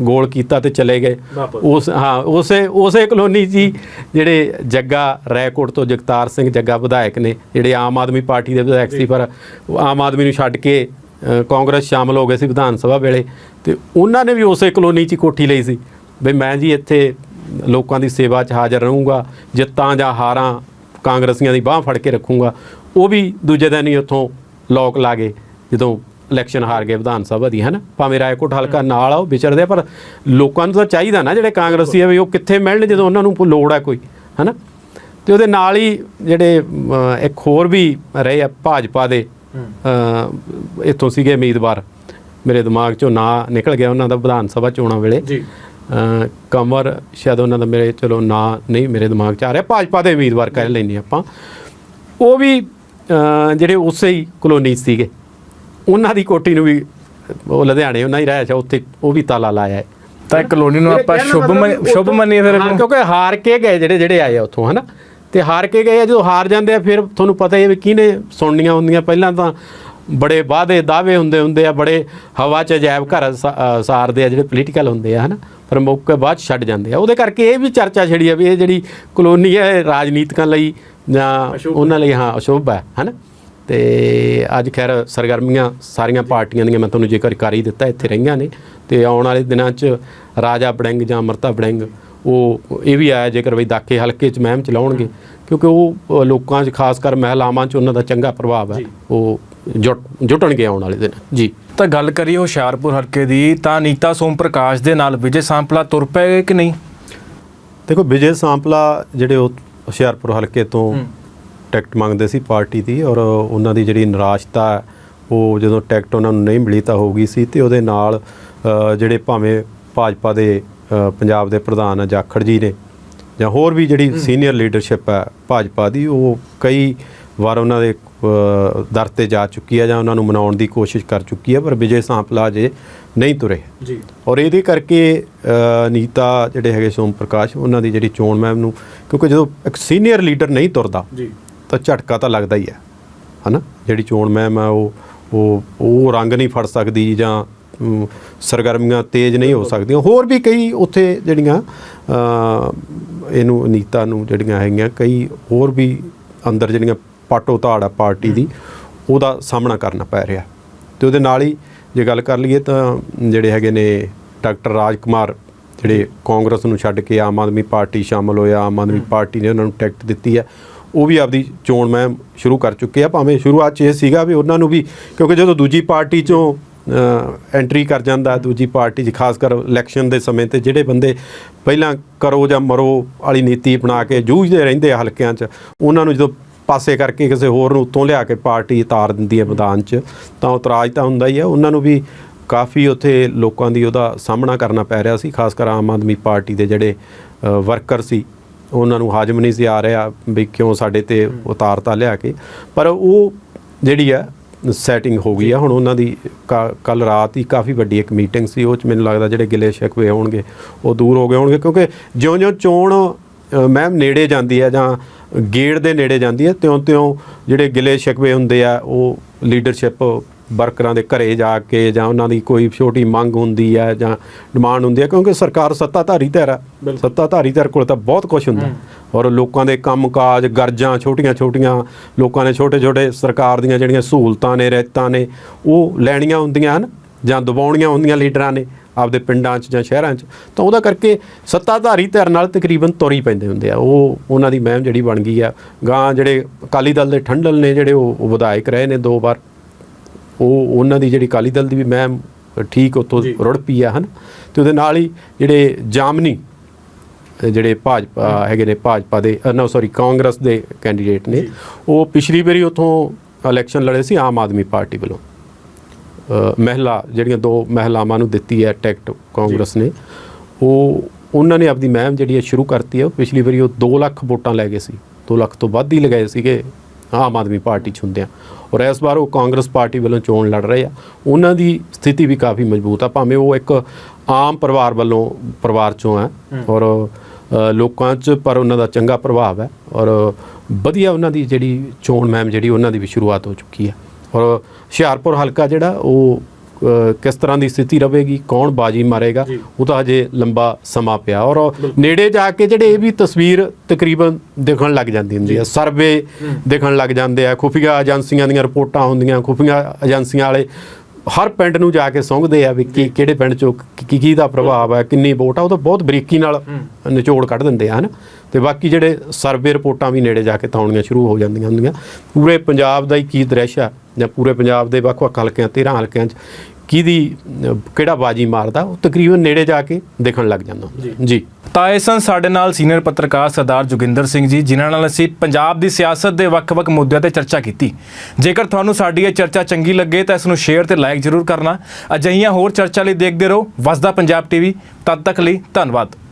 ਗੋਲ ਕੀਤਾ ਤੇ ਚਲੇ ਗਏ। ਉਸ ਹਾਂ ਉਸੇ ਉਸੇ ਕਲੋਨੀ ਜੀ ਜਿਹੜੇ ਜੱਗਾ ਰੈਕੋਟ ਤੋਂ ਜਗਤਾਰ ਸਿੰਘ ਜੱਗਾ ਵਿਧਾਇਕ ਨੇ ਜਿਹੜੇ ਆਮ ਆਦਮੀ ਪਾਰਟੀ ਦੇ ਵਿਧਾਇਕ ਸੀ ਪਰ ਆਮ ਆਦਮੀ ਨੂੰ ਛੱਡ ਕੇ ਕਾਂਗਰਸ ਸ਼ਾਮਲ ਹੋ ਗਏ ਸੀ ਵਿਧਾਨ ਸਭਾ ਵੇਲੇ। ਤੇ ਉਹਨਾਂ ਨੇ ਵੀ ਉਸੇ ਕਲੋਨੀ 'ਚ ਕੋਠੀ ਲਈ ਸੀ। ਵੀ ਮੈਂ ਜੀ ਇੱਥੇ ਲੋਕਾਂ ਦੀ ਸੇਵਾ 'ਚ ਹਾਜ਼ਰ ਰਹੂੰਗਾ ਜਿੱਤਾਂ ਜਾਂ ਹਾਰਾਂ ਕਾਂਗਰਸੀਆਂ ਦੀ ਬਾਹ ਫੜ ਕੇ ਰੱਖੂੰਗਾ। ਉਹ ਵੀ ਦੂਜੇ ਦਿਨ ਹੀ ਉੱਥੋਂ ਲੋਕ ਲਾ ਗਏ ਜਦੋਂ ਇਲੈਕਸ਼ਨ ਹਾਰ ਗਏ ਵਿਧਾਨ ਸਭਾ ਦੀ ਹਨਾ? ਭਾਵੇਂ ਰਾਏਕੋਟ ਹਲਕਾ ਨਾਲ ਆ ਉਹ ਵਿਚਰਦੇ ਪਰ ਲੋਕਾਂ ਨੂੰ ਤਾਂ ਚਾਹੀਦਾ ਨਾ ਜਿਹੜੇ ਕਾਂਗਰਸੀ ਆ ਵੀ ਉਹ ਕਿੱਥੇ ਮਿਲਣ ਜਦੋਂ ਉਹਨਾਂ ਨੂੰ ਲੋੜ ਆ ਕੋਈ ਹਨਾ? ਤੇ ਉਹਦੇ ਨਾਲ ਹੀ ਜਿਹੜੇ ਇੱਕ ਹੋਰ ਵੀ ਰਹੇ ਆ ਭਾਜਪਾ ਦੇ ਇੱਥੋਂ ਸੀਗੇ ਉਮੀਦਵਾਰ। ਮੇਰੇ ਦਿਮਾਗ ਚੋਂ ਨਾਂ ਨਿਕਲ ਗਿਆ ਉਹਨਾਂ ਦਾ ਵਿਧਾਨ ਸਭਾ ਚੋਣਾਂ ਵੇਲੇ। ਜੀ। ਕੰਵਰ ਸ਼ਾਇਦ ਉਹਨਾਂ ਦਾ ਮੇਰੇ ਚਲੋ ਨਾਂ ਨਹੀਂ ਮੇਰੇ ਦਿਮਾਗ 'ਚ ਆ ਰਿਹਾ। ਭਾਜਪਾ ਦੇ ਉਮੀਦਵਾਰ ਕਹਿ ਲੈਂਦੇ ਆਪਾਂ। ਉਹ ਵੀ ਜਿਹੜੇ ਉਸੇ ਹੀ ਕਲੋਨੀ 'ਚ ਸੀਗੇ। ਉਹਨਾਂ ਦੀ ਕੋਠੀ ਨੂੰ ਵੀ ਉਹ ਲੁਧਿਆਣੇ ਉਹਨਾਂ ਹੀ ਰਹਿਆ ਸੀ ਉੱਥੇ ਉਹ ਵੀ ਤਾਲਾ ਲਾਇਆ ਹੈ। ਤਾਂ ਕਲੋਨੀ ਨੂੰ ਆਪਾਂ ਸ਼ੁਭ ਸ਼ੁਭ ਮੰਨੀਏ ਫਿਰ? ਕਿਉਂਕਿ ਹਾਰ ਕੇ ਗਏ ਜਿਹੜੇ ਜਿਹੜੇ ਆਏ ਆ ਉੱਥੋਂ ਹਨਾ? ਤੇ ਹਾਰ ਕੇ ਗਏ ਆ ਜਦੋਂ ਹਾਰ ਜਾਂਦੇ ਆ ਫਿਰ ਤੁਹਾਨੂੰ ਪਤਾ ਹੀ ਹੈ ਵੀ ਕਿਹਨੇ ਸੁਣਨੀਆਂ ਹੁੰਦੀਆਂ। ਪਹਿਲਾਂ ਤਾਂ ਬੜੇ ਵਾਅਦੇ ਦਾਅਵੇ ਹੁੰਦੇ ਹੁੰਦੇ ਆ ਬੜੇ ਹਵਾ 'ਚ ਅਜਾਇਬ ਘਰ ਸਾਰਦੇ ਆ ਜਿਹੜੇ ਪੋਲੀਟੀਕਲ ਹੁੰਦੇ ਆ ਹਨਾ? ਪਰ ਮੌਕੇ ਬਾਅਦ ਛੱਡ ਜਾਂਦੇ ਆ। ਉਹਦੇ ਕਰਕੇ ਇਹ ਵੀ ਚਰਚਾ ਛੜੀ ਆ ਵੀ ਇਹ ਜਿਹੜੀ ਕਲੋਨੀ ਹੈ ਰਾਜਨੀਤਿਕਾਂ ਲਈ ਜਾਂ ਉਹਨਾਂ ਲਈ ਹਾਂ ਅਸ਼ੁਭ ਹੈ ਹਨਾ? ਤੇ ਅੱਜ ਖੈਰ ਸਰਗਰਮੀਆਂ ਸਾਰੀਆਂ ਪਾਰਟੀਆਂ ਦੀਆਂ ਮੈਂ ਤੁਹਾਨੂੰ ਜੇਕਰ ਕਰ ਹੀ ਦਿੱਤਾ ਇੱਥੇ ਰਹੀਆਂ ਨੇ। ਤੇ ਆਉਣ ਵਾਲੇ ਦਿਨਾਂ 'ਚ ਰਾਜਾ ਬੜਿੰਗ ਜਾਂ ਅਮਰਤਾ ਬੜਿੰਗ ਉਹ ਇਹ ਵੀ ਆਇਆ ਜੇਕਰ ਬਈ ਦਾਖੇ ਹਲਕੇ 'ਚ ਮਹਿਮ ਚਲਾਉਣਗੇ ਕਿਉਂਕਿ ਉਹ ਲੋਕਾਂ 'ਚ ਖਾਸ ਕਰ ਮਹਿਲਾਵਾਂ 'ਚ ਉਹਨਾਂ ਦਾ ਚੰਗਾ ਪ੍ਰਭਾਵ ਹੈ। ਉਹ ਜੁਟ ਜੁਟਣਗੇ ਆਉਣ ਵਾਲੇ ਦਿਨ ਜੀ। ਤਾਂ ਗੱਲ ਕਰੀਏ ਹੁਸ਼ਿਆਰਪੁਰ ਹਲਕੇ ਦੀ ਤਾਂ ਨੀਤਾ ਸੋਮ ਪ੍ਰਕਾਸ਼ ਦੇ ਨਾਲ ਵਿਜੇ ਸਾਂਪਲਾ ਤੁਰ ਪਏ ਕਿ ਨਹੀਂ? ਦੇਖੋ ਵਿਜੇ ਸਾਂਪਲਾ ਜਿਹੜੇ ਉਹ ਹੁਸ਼ਿਆਰਪੁਰ ਹਲਕੇ ਤੋਂ ਟਿਕਟ ਮੰਗਦੇ ਸੀ ਪਾਰਟੀ ਦੀ ਔਰ ਉਹਨਾਂ ਦੀ ਜਿਹੜੀ ਨਿਰਾਸ਼ਤਾ ਹੈ, ਉਹ ਜਦੋਂ ਟਿਕਟ ਉਹਨਾਂ ਨੂੰ ਨਹੀਂ ਮਿਲੀ ਤਾਂ ਹੋ ਗਈ ਸੀ ਤੇ ਉਹਦੇ ਨਾਲ ਜਿਹੜੇ ਭਾਵੇਂ ਭਾਜਪਾ ਦੇ ਪੰਜਾਬ ਦੇ ਪ੍ਰਧਾਨ ਜਾਖੜ ਜੀ ਨੇ ਜਾਂ ਹੋਰ ਵੀ ਜਿਹੜੀ ਸੀਨੀਅਰ ਲੀਡਰਸ਼ਿਪ ਹੈ ਭਾਜਪਾ ਦੀ ਉਹ ਕਈ ਵਾਰ ਉਹਨਾਂ ਦੇ ਦਰ ਤੇ ਜਾ ਚੁੱਕੀ ਹੈ ਜਾਂ ਉਹਨਾਂ ਨੂੰ ਮਨਾਉਣ ਦੀ ਕੋਸ਼ਿਸ਼ ਕਰ ਚੁੱਕੀ ਹੈ ਪਰ ਵਿਜੇ ਸਾਂਪਲਾ ਜੇ ਨਹੀਂ ਤੁਰੇ। ਜੀ। ਔਰ ਇਹਦੇ ਕਰਕੇ ਨੀਤਾ ਜਿਹੜੇ ਹੈਗੇ ਸੋਮ ਪ੍ਰਕਾਸ਼ ਉਹਨਾਂ ਦੀ ਜਿਹੜੀ ਚੋਣ ਮੁਹਿੰਮ ਨੂੰ ਕਿਉਂਕਿ ਜਦੋਂ ਇੱਕ ਸੀਨੀਅਰ ਲੀਡਰ ਨਹੀਂ ਤੁਰਦਾ ਜੀ। ਤਾਂ ਝਟਕਾ ਤਾਂ ਲੱਗਦਾ ਹੀ ਹੈ ਹਨਾ? ਜਿਹੜੀ ਚੋਣ ਮੁਹਿੰਮ ਹੈ ਉਹ ਉਹ ਉਹ ਰੰਗ ਨਹੀਂ ਫੜ ਸਕਦੀ ਜਾਂ ਸਰਗਰਮੀਆਂ ਤੇਜ਼ ਨਹੀਂ ਹੋ ਸਕਦੀਆਂ। ਹੋਰ ਵੀ ਕਈ ਉੱਥੇ ਜਿਹੜੀਆਂ ਇਹਨੂੰ ਨੀਤਾ ਨੂੰ ਜਿਹੜੀਆਂ ਹੈਗੀਆਂ ਕਈ ਹੋਰ ਵੀ ਅੰਦਰ ਜਿਹੜੀਆਂ ਪਾਟੋ ਧਾੜ ਆ ਪਾਰਟੀ ਦੀ ਉਹਦਾ ਸਾਹਮਣਾ ਕਰਨਾ ਪੈ ਰਿਹਾ। ਤੇ ਉਹਦੇ ਨਾਲ ਹੀ ਜੇ ਗੱਲ ਕਰ ਲਈਏ ਤਾਂ ਜਿਹੜੇ ਹੈਗੇ ਨੇ ਡਾਕਟਰ ਰਾਜ ਕੁਮਾਰ ਜਿਹੜੇ ਕਾਂਗਰਸ ਨੂੰ ਛੱਡ ਕੇ ਆਮ ਆਦਮੀ ਪਾਰਟੀ ਸ਼ਾਮਲ ਹੋਇਆ ਆਮ ਆਦਮੀ ਪਾਰਟੀ ਨੇ ਉਹਨਾਂ ਨੂੰ ਟਿਕਟ ਦਿੱਤੀ ਹੈ ਉਹ ਵੀ ਆਪਦੀ ਚੋਣ ਮੁਹਿੰਮ ਸ਼ੁਰੂ ਕਰ ਚੁੱਕੇ ਆ। ਭਾਵੇਂ ਸ਼ੁਰੂਆਤ 'ਚ ਇਹ ਸੀਗਾ ਵੀ ਉਹਨਾਂ ਨੂੰ ਵੀ ਕਿਉਂਕਿ ਜਦੋਂ ਦੂਜੀ ਪਾਰਟੀ 'ਚੋਂ ਐਂਟਰੀ ਕਰ ਜਾਂਦਾ ਦੂਜੀ ਪਾਰਟੀ 'ਚ ਖਾਸ ਕਰ ਇਲੈਕਸ਼ਨ ਦੇ ਸਮੇਂ ਤੇ ਜਿਹੜੇ ਬੰਦੇ ਪਹਿਲਾਂ ਕਰੋ ਜਾਂ ਮਰੋ ਵਾਲੀ ਨੀਤੀ ਅਪਣਾ ਕੇ ਜੂਝਦੇ ਰਹਿੰਦੇ ਹਲਕਿਆਂ 'ਚ ਉਹਨਾਂ ਨੂੰ ਜਦੋਂ ਪਾਸੇ ਕਰਕੇ ਕਿਸੇ ਹੋਰ ਨੂੰ ਉੱਤੋਂ ਲਿਆ ਕੇ ਪਾਰਟੀ ਉਤਾਰ ਦਿੰਦੀ ਹੈ ਮੈਦਾਨ 'ਚ ਤਾਂ ਉਤਰਾਜ ਤਾਂ ਹੁੰਦਾ ਹੀ ਹੈ। ਉਹਨਾਂ ਨੂੰ ਵੀ ਕਾਫੀ ਉੱਥੇ ਲੋਕਾਂ ਦੀ ਉਹਦਾ ਸਾਹਮਣਾ ਕਰਨਾ ਪੈ ਰਿਹਾ ਸੀ ਖਾਸ ਕਰ ਆਮ ਆਦਮੀ ਪਾਰਟੀ ਦੇ ਜਿਹੜੇ ਵਰਕਰ ਸੀ। ਉਹਨਾਂ ਨੂੰ ਹਾਜ਼ਮ ਨਹੀਂ ਸੀ ਆ ਰਿਹਾ ਵੀ ਕਿਉਂ ਸਾਡੇ ਤੇ ਉਤਾਰਤਾ ਲਿਆ ਕੇ। ਪਰ ਉਹ ਜਿਹੜੀ ਆ ਸੈਟਿੰਗ ਹੋ ਗਈ ਆ ਹੁਣ ਉਹਨਾਂ ਦੀ ਕੱਲ ਰਾਤ ਹੀ ਕਾਫੀ ਵੱਡੀ ਇੱਕ ਮੀਟਿੰਗ ਸੀ ਉਹ ਚ ਮੈਨੂੰ ਲੱਗਦਾ ਜਿਹੜੇ ਗਿਲੇ ਸ਼ਿਕਵੇ ਹੋਣਗੇ ਉਹ ਦੂਰ ਹੋ ਗਏ ਹੋਣਗੇ। ਕਿਉਂਕਿ ਜਿਉਂ-ਜਿਉਂ ਚੋਣ ਅ, ਮੈਮ ਨੇੜੇ ਜਾਂਦੀ ਹੈ ਜਾਂ ਗੇੜ ਦੇ ਨੇੜੇ ਜਾਂਦੀ ਹੈ ਤਿਉਂ-ਤਿਉਂ ਜਿਹੜੇ ਗਿਲੇ ਸ਼ਿਕਵੇ ਹੁੰਦੇ ਆ ਉਹ ਲੀਡਰਸ਼ਿਪ ਵਰਕਰਾਂ ਦੇ ਘਰੇ ਜਾ ਕੇ ਜਾਂ ਉਹਨਾਂ ਦੀ ਕੋਈ ਛੋਟੀ ਮੰਗ ਹੁੰਦੀ ਹੈ ਜਾਂ ਡਿਮਾਂਡ ਹੁੰਦੀ ਹੈ ਕਿਉਂਕਿ ਸਰਕਾਰ ਸੱਤਾਧਾਰੀ ਧਿਰ ਹੈ ਸੱਤਾਧਾਰੀ ਧਿਰ ਕੋਲ ਤਾਂ ਬਹੁਤ ਕੁਝ ਹੁੰਦਾ। ਔਰ ਲੋਕਾਂ ਦੇ ਕੰਮਕਾਜ ਗਰਜਾਂ ਛੋਟੀਆਂ-ਛੋਟੀਆਂ ਲੋਕਾਂ ਨੇ ਛੋਟੇ-ਛੋਟੇ ਸਰਕਾਰ ਦੀਆਂ ਜਿਹੜੀਆਂ ਸਹੂਲਤਾਂ ਨੇ ਰਹਿਤਾਂ ਨੇ ਉਹ ਲੈਣੀਆਂ ਹੁੰਦੀਆਂ ਹਨ ਜਾਂ ਦਬਾਉਣੀਆਂ ਹੁੰਦੀਆਂ ਲੀਡਰਾਂ ਨੇ। ਆਪਦੇ ਪਿੰਡਾਂ 'ਚ ਜਾਂ ਸ਼ਹਿਰਾਂ 'ਚ ਤਾਂ ਉਹਦਾ ਕਰਕੇ ਸੱਤਾਧਾਰੀ ਧਿਰ ਨਾਲ ਤਕਰੀਬਨ ਤੁਰ ਪੈਂਦੇ ਹੁੰਦੇ ਆ। ਉਹ ਉਹਨਾਂ ਦੀ ਮਹਿਮ ਜਿਹੜੀ ਬਣ ਗਈ ਆ। ਗਾਂ ਜਿਹੜੇ ਅਕਾਲੀ ਦਲ ਦੇ ਠੰਡਲ ਨੇ ਜਿਹੜੇ ਉਹ ਵਿਧਾਇਕ ਰਹੇ ਨੇ ਦੋ ਵਾਰ। ਉਹ ਉਹਨਾਂ ਦੀ ਜਿਹੜੀ ਅਕਾਲੀ ਦਲ ਦੀ ਵੀ ਮਹਿਮ ਠੀਕ ਉਤੋਂ ਰੁੜ ਪਈ ਆ ਹਨ? ਤੇ ਉਹਦੇ ਨਾਲ ਹੀ ਜਿਹੜੇ ਜਾਮਨੀ ਜਿਹੜੇ ਭਾਜਪਾ ਹੈਗੇ ਨੇ ਭਾਜਪਾ ਦੇ ਨਾ ਸੌਰੀ ਕਾਂਗਰਸ ਦੇ ਕੈਂਡੀਡੇਟ ਨੇ। ਉਹ ਪਿਛਲੀ ਵਾਰੀ ਉਥੋਂ ਇਲੈਕਸ਼ਨ ਲੜੇ ਸੀ ਆਮ ਆਦਮੀ ਪਾਰਟੀ ਵੱਲੋਂ। ਮਹਿਲਾ ਜਿਹੜੀਆਂ ਦੋ ਮਹਿਲਾਵਾਂ ਨੂੰ ਦਿੱਤੀ ਹੈ ਟਿਕਟ ਕਾਂਗਰਸ ਨੇ ਉਹ ਉਹਨਾਂ ਨੇ ਆਪਦੀ ਮਹਿਮ ਜਿਹੜੀ ਹੈ ਸ਼ੁਰੂ ਕਰਤੀ ਹੈ। ਪਿਛਲੀ ਵਾਰੀ ਉਹ 2 ਲੱਖ ਵੋਟਾਂ ਲੈ ਗਏ ਸੀ। 2 ਲੱਖ ਤੋਂ ਵੱਧ ਹੀ ਲਗਾਏ ਸੀਗੇ। ਆਮ ਆਦਮੀ ਪਾਰਟੀ ਚ ਹੁੰਦਿਆਂ ਔਰ ਇਸ ਵਾਰ ਉਹ ਕਾਂਗਰਸ ਪਾਰਟੀ ਵੱਲੋਂ ਚੋਣ ਲੜ ਰਹੇ ਆ। ਉਹਨਾਂ ਦੀ ਸਥਿਤੀ ਵੀ ਕਾਫੀ ਮਜ਼ਬੂਤ ਆ। ਭਾਵੇਂ ਉਹ ਇੱਕ ਆਮ ਪਰਿਵਾਰ ਵੱਲੋਂ ਪਰਿਵਾਰ ਚੋਂ ਆ ਔਰ ਲੋਕਾਂ 'ਚ ਪਰ ਉਹਨਾਂ ਦਾ ਚੰਗਾ ਪ੍ਰਭਾਵ ਹੈ। ਔਰ ਵਧੀਆ ਉਹਨਾਂ ਦੀ ਜਿਹੜੀ ਚੋਣ ਮਹਿਮ ਜਿਹੜੀ ਉਹਨਾਂ ਦੀ ਵੀ ਸ਼ੁਰੂਆਤ ਹੋ ਚੁੱਕੀ ਹੈ। ਔਰ ਹੁਸ਼ਿਆਰਪੁਰ ਹਲਕਾ ਜਿਹੜਾ ਉਹ ਕਿਸ ਤਰ੍ਹਾਂ ਦੀ ਸਥਿਤੀ ਰਹੇਗੀ ਕੌਣ ਬਾਜੀ ਮਾਰੇਗਾ ਉਹ ਤਾਂ ਹਜੇ ਲੰਬਾ ਸਮਾਂ ਪਿਆ। ਔਰ ਨੇੜੇ ਜਾ ਕੇ ਜਿਹੜੇ ਇਹ ਵੀ ਤਸਵੀਰ ਤਕਰੀਬਨ ਦਿਖਣ ਲੱਗ ਜਾਂਦੀ ਹੁੰਦੀ ਹੈ ਸਰਵੇ ਦਿਖਣ ਲੱਗ ਜਾਂਦੇ ਆ। ਖੁਫੀਆ ਏਜੰਸੀਆਂ ਦੀਆਂ ਰਿਪੋਰਟਾਂ ਹੁੰਦੀਆਂ ਖੁਫੀਆ ਏਜੰਸੀਆਂ ਵਾਲੇ ਹਰ ਪਿੰਡ ਨੂੰ ਜਾ ਕੇ ਸੌਂਘਦੇ ਆ ਵੀ ਕੀ ਕਿਹੜੇ ਪਿੰਡ ਚੋਂ ਕੀ ਕੀ ਦਾ ਪ੍ਰਭਾਵ ਹੈ ਕਿੰਨੀ ਵੋਟ ਆ ਉਹ ਤਾਂ ਬਹੁਤ ਬਰੀਕੀ ਨਾਲ ਨਿਚੋੜ ਕੱਢ ਦਿੰਦੇ ਆ ਹਨ? ਤੇ ਬਾਕੀ ਜਿਹੜੇ ਸਰਵੇ ਰਿਪੋਰਟਾਂ ਵੀ ਨੇੜੇ ਜਾ ਕੇ ਤਾਂ ਆਉਣੀਆਂ ਸ਼ੁਰੂ ਹੋ ਜਾਂਦੀਆਂ ਹੁੰਦੀਆਂ। ਪੂਰੇ ਪੰਜਾਬ ਦਾ ਹੀ ਕੀ ਦ੍ਰਿਸ਼ ਆ ਜਾਂ ਪੂਰੇ ਪੰਜਾਬ ਦੇ ਵੱਖ-ਵੱਖ ਹਲਕਿਆਂ 13 ਹਲਕਿਆਂ 'ਚ ਕਿਹਦੀ ਕਿਹੜਾ ਬਾਜੀ ਮਾਰਦਾ ਉਹ ਤਕਰੀਬਨ ਨੇੜੇ ਜਾ ਕੇ ਦੇਖਣ ਲੱਗ ਜਾਂਦਾ ਜੀ। ਤਾਂ ਇਹ ਸਨ ਸਾਡੇ ਨਾਲ ਸੀਨੀਅਰ ਪੱਤਰਕਾਰ ਸਰਦਾਰ ਜੋਗਿੰਦਰ ਸਿੰਘ ਜੀ ਜਿਨ੍ਹਾਂ ਨਾਲ ਅਸੀਂ ਪੰਜਾਬ ਦੀ ਸਿਆਸਤ ਦੇ ਵੱਖ-ਵੱਖ ਮੁੱਦਿਆਂ ਤੇ ਚਰਚਾ ਕੀਤੀ। ਜੇਕਰ ਤੁਹਾਨੂੰ ਸਾਡੀ ਇਹ ਚਰਚਾ ਚੰਗੀ ਲੱਗੇ ਤਾਂ ਇਸ ਨੂੰ ਸ਼ੇਅਰ ਤੇ ਲਾਈਕ ਜ਼ਰੂਰ ਕਰਨਾ। ਅਜਿਹੀਆਂ ਹੋਰ ਚਰਚਾ ਲਈ ਦੇਖਦੇ ਰਹੋ ਵਸਦਾ ਪੰਜਾਬ ਟੀਵੀ। ਤਦ ਤੱਕ ਲਈ ਧੰਨਵਾਦ।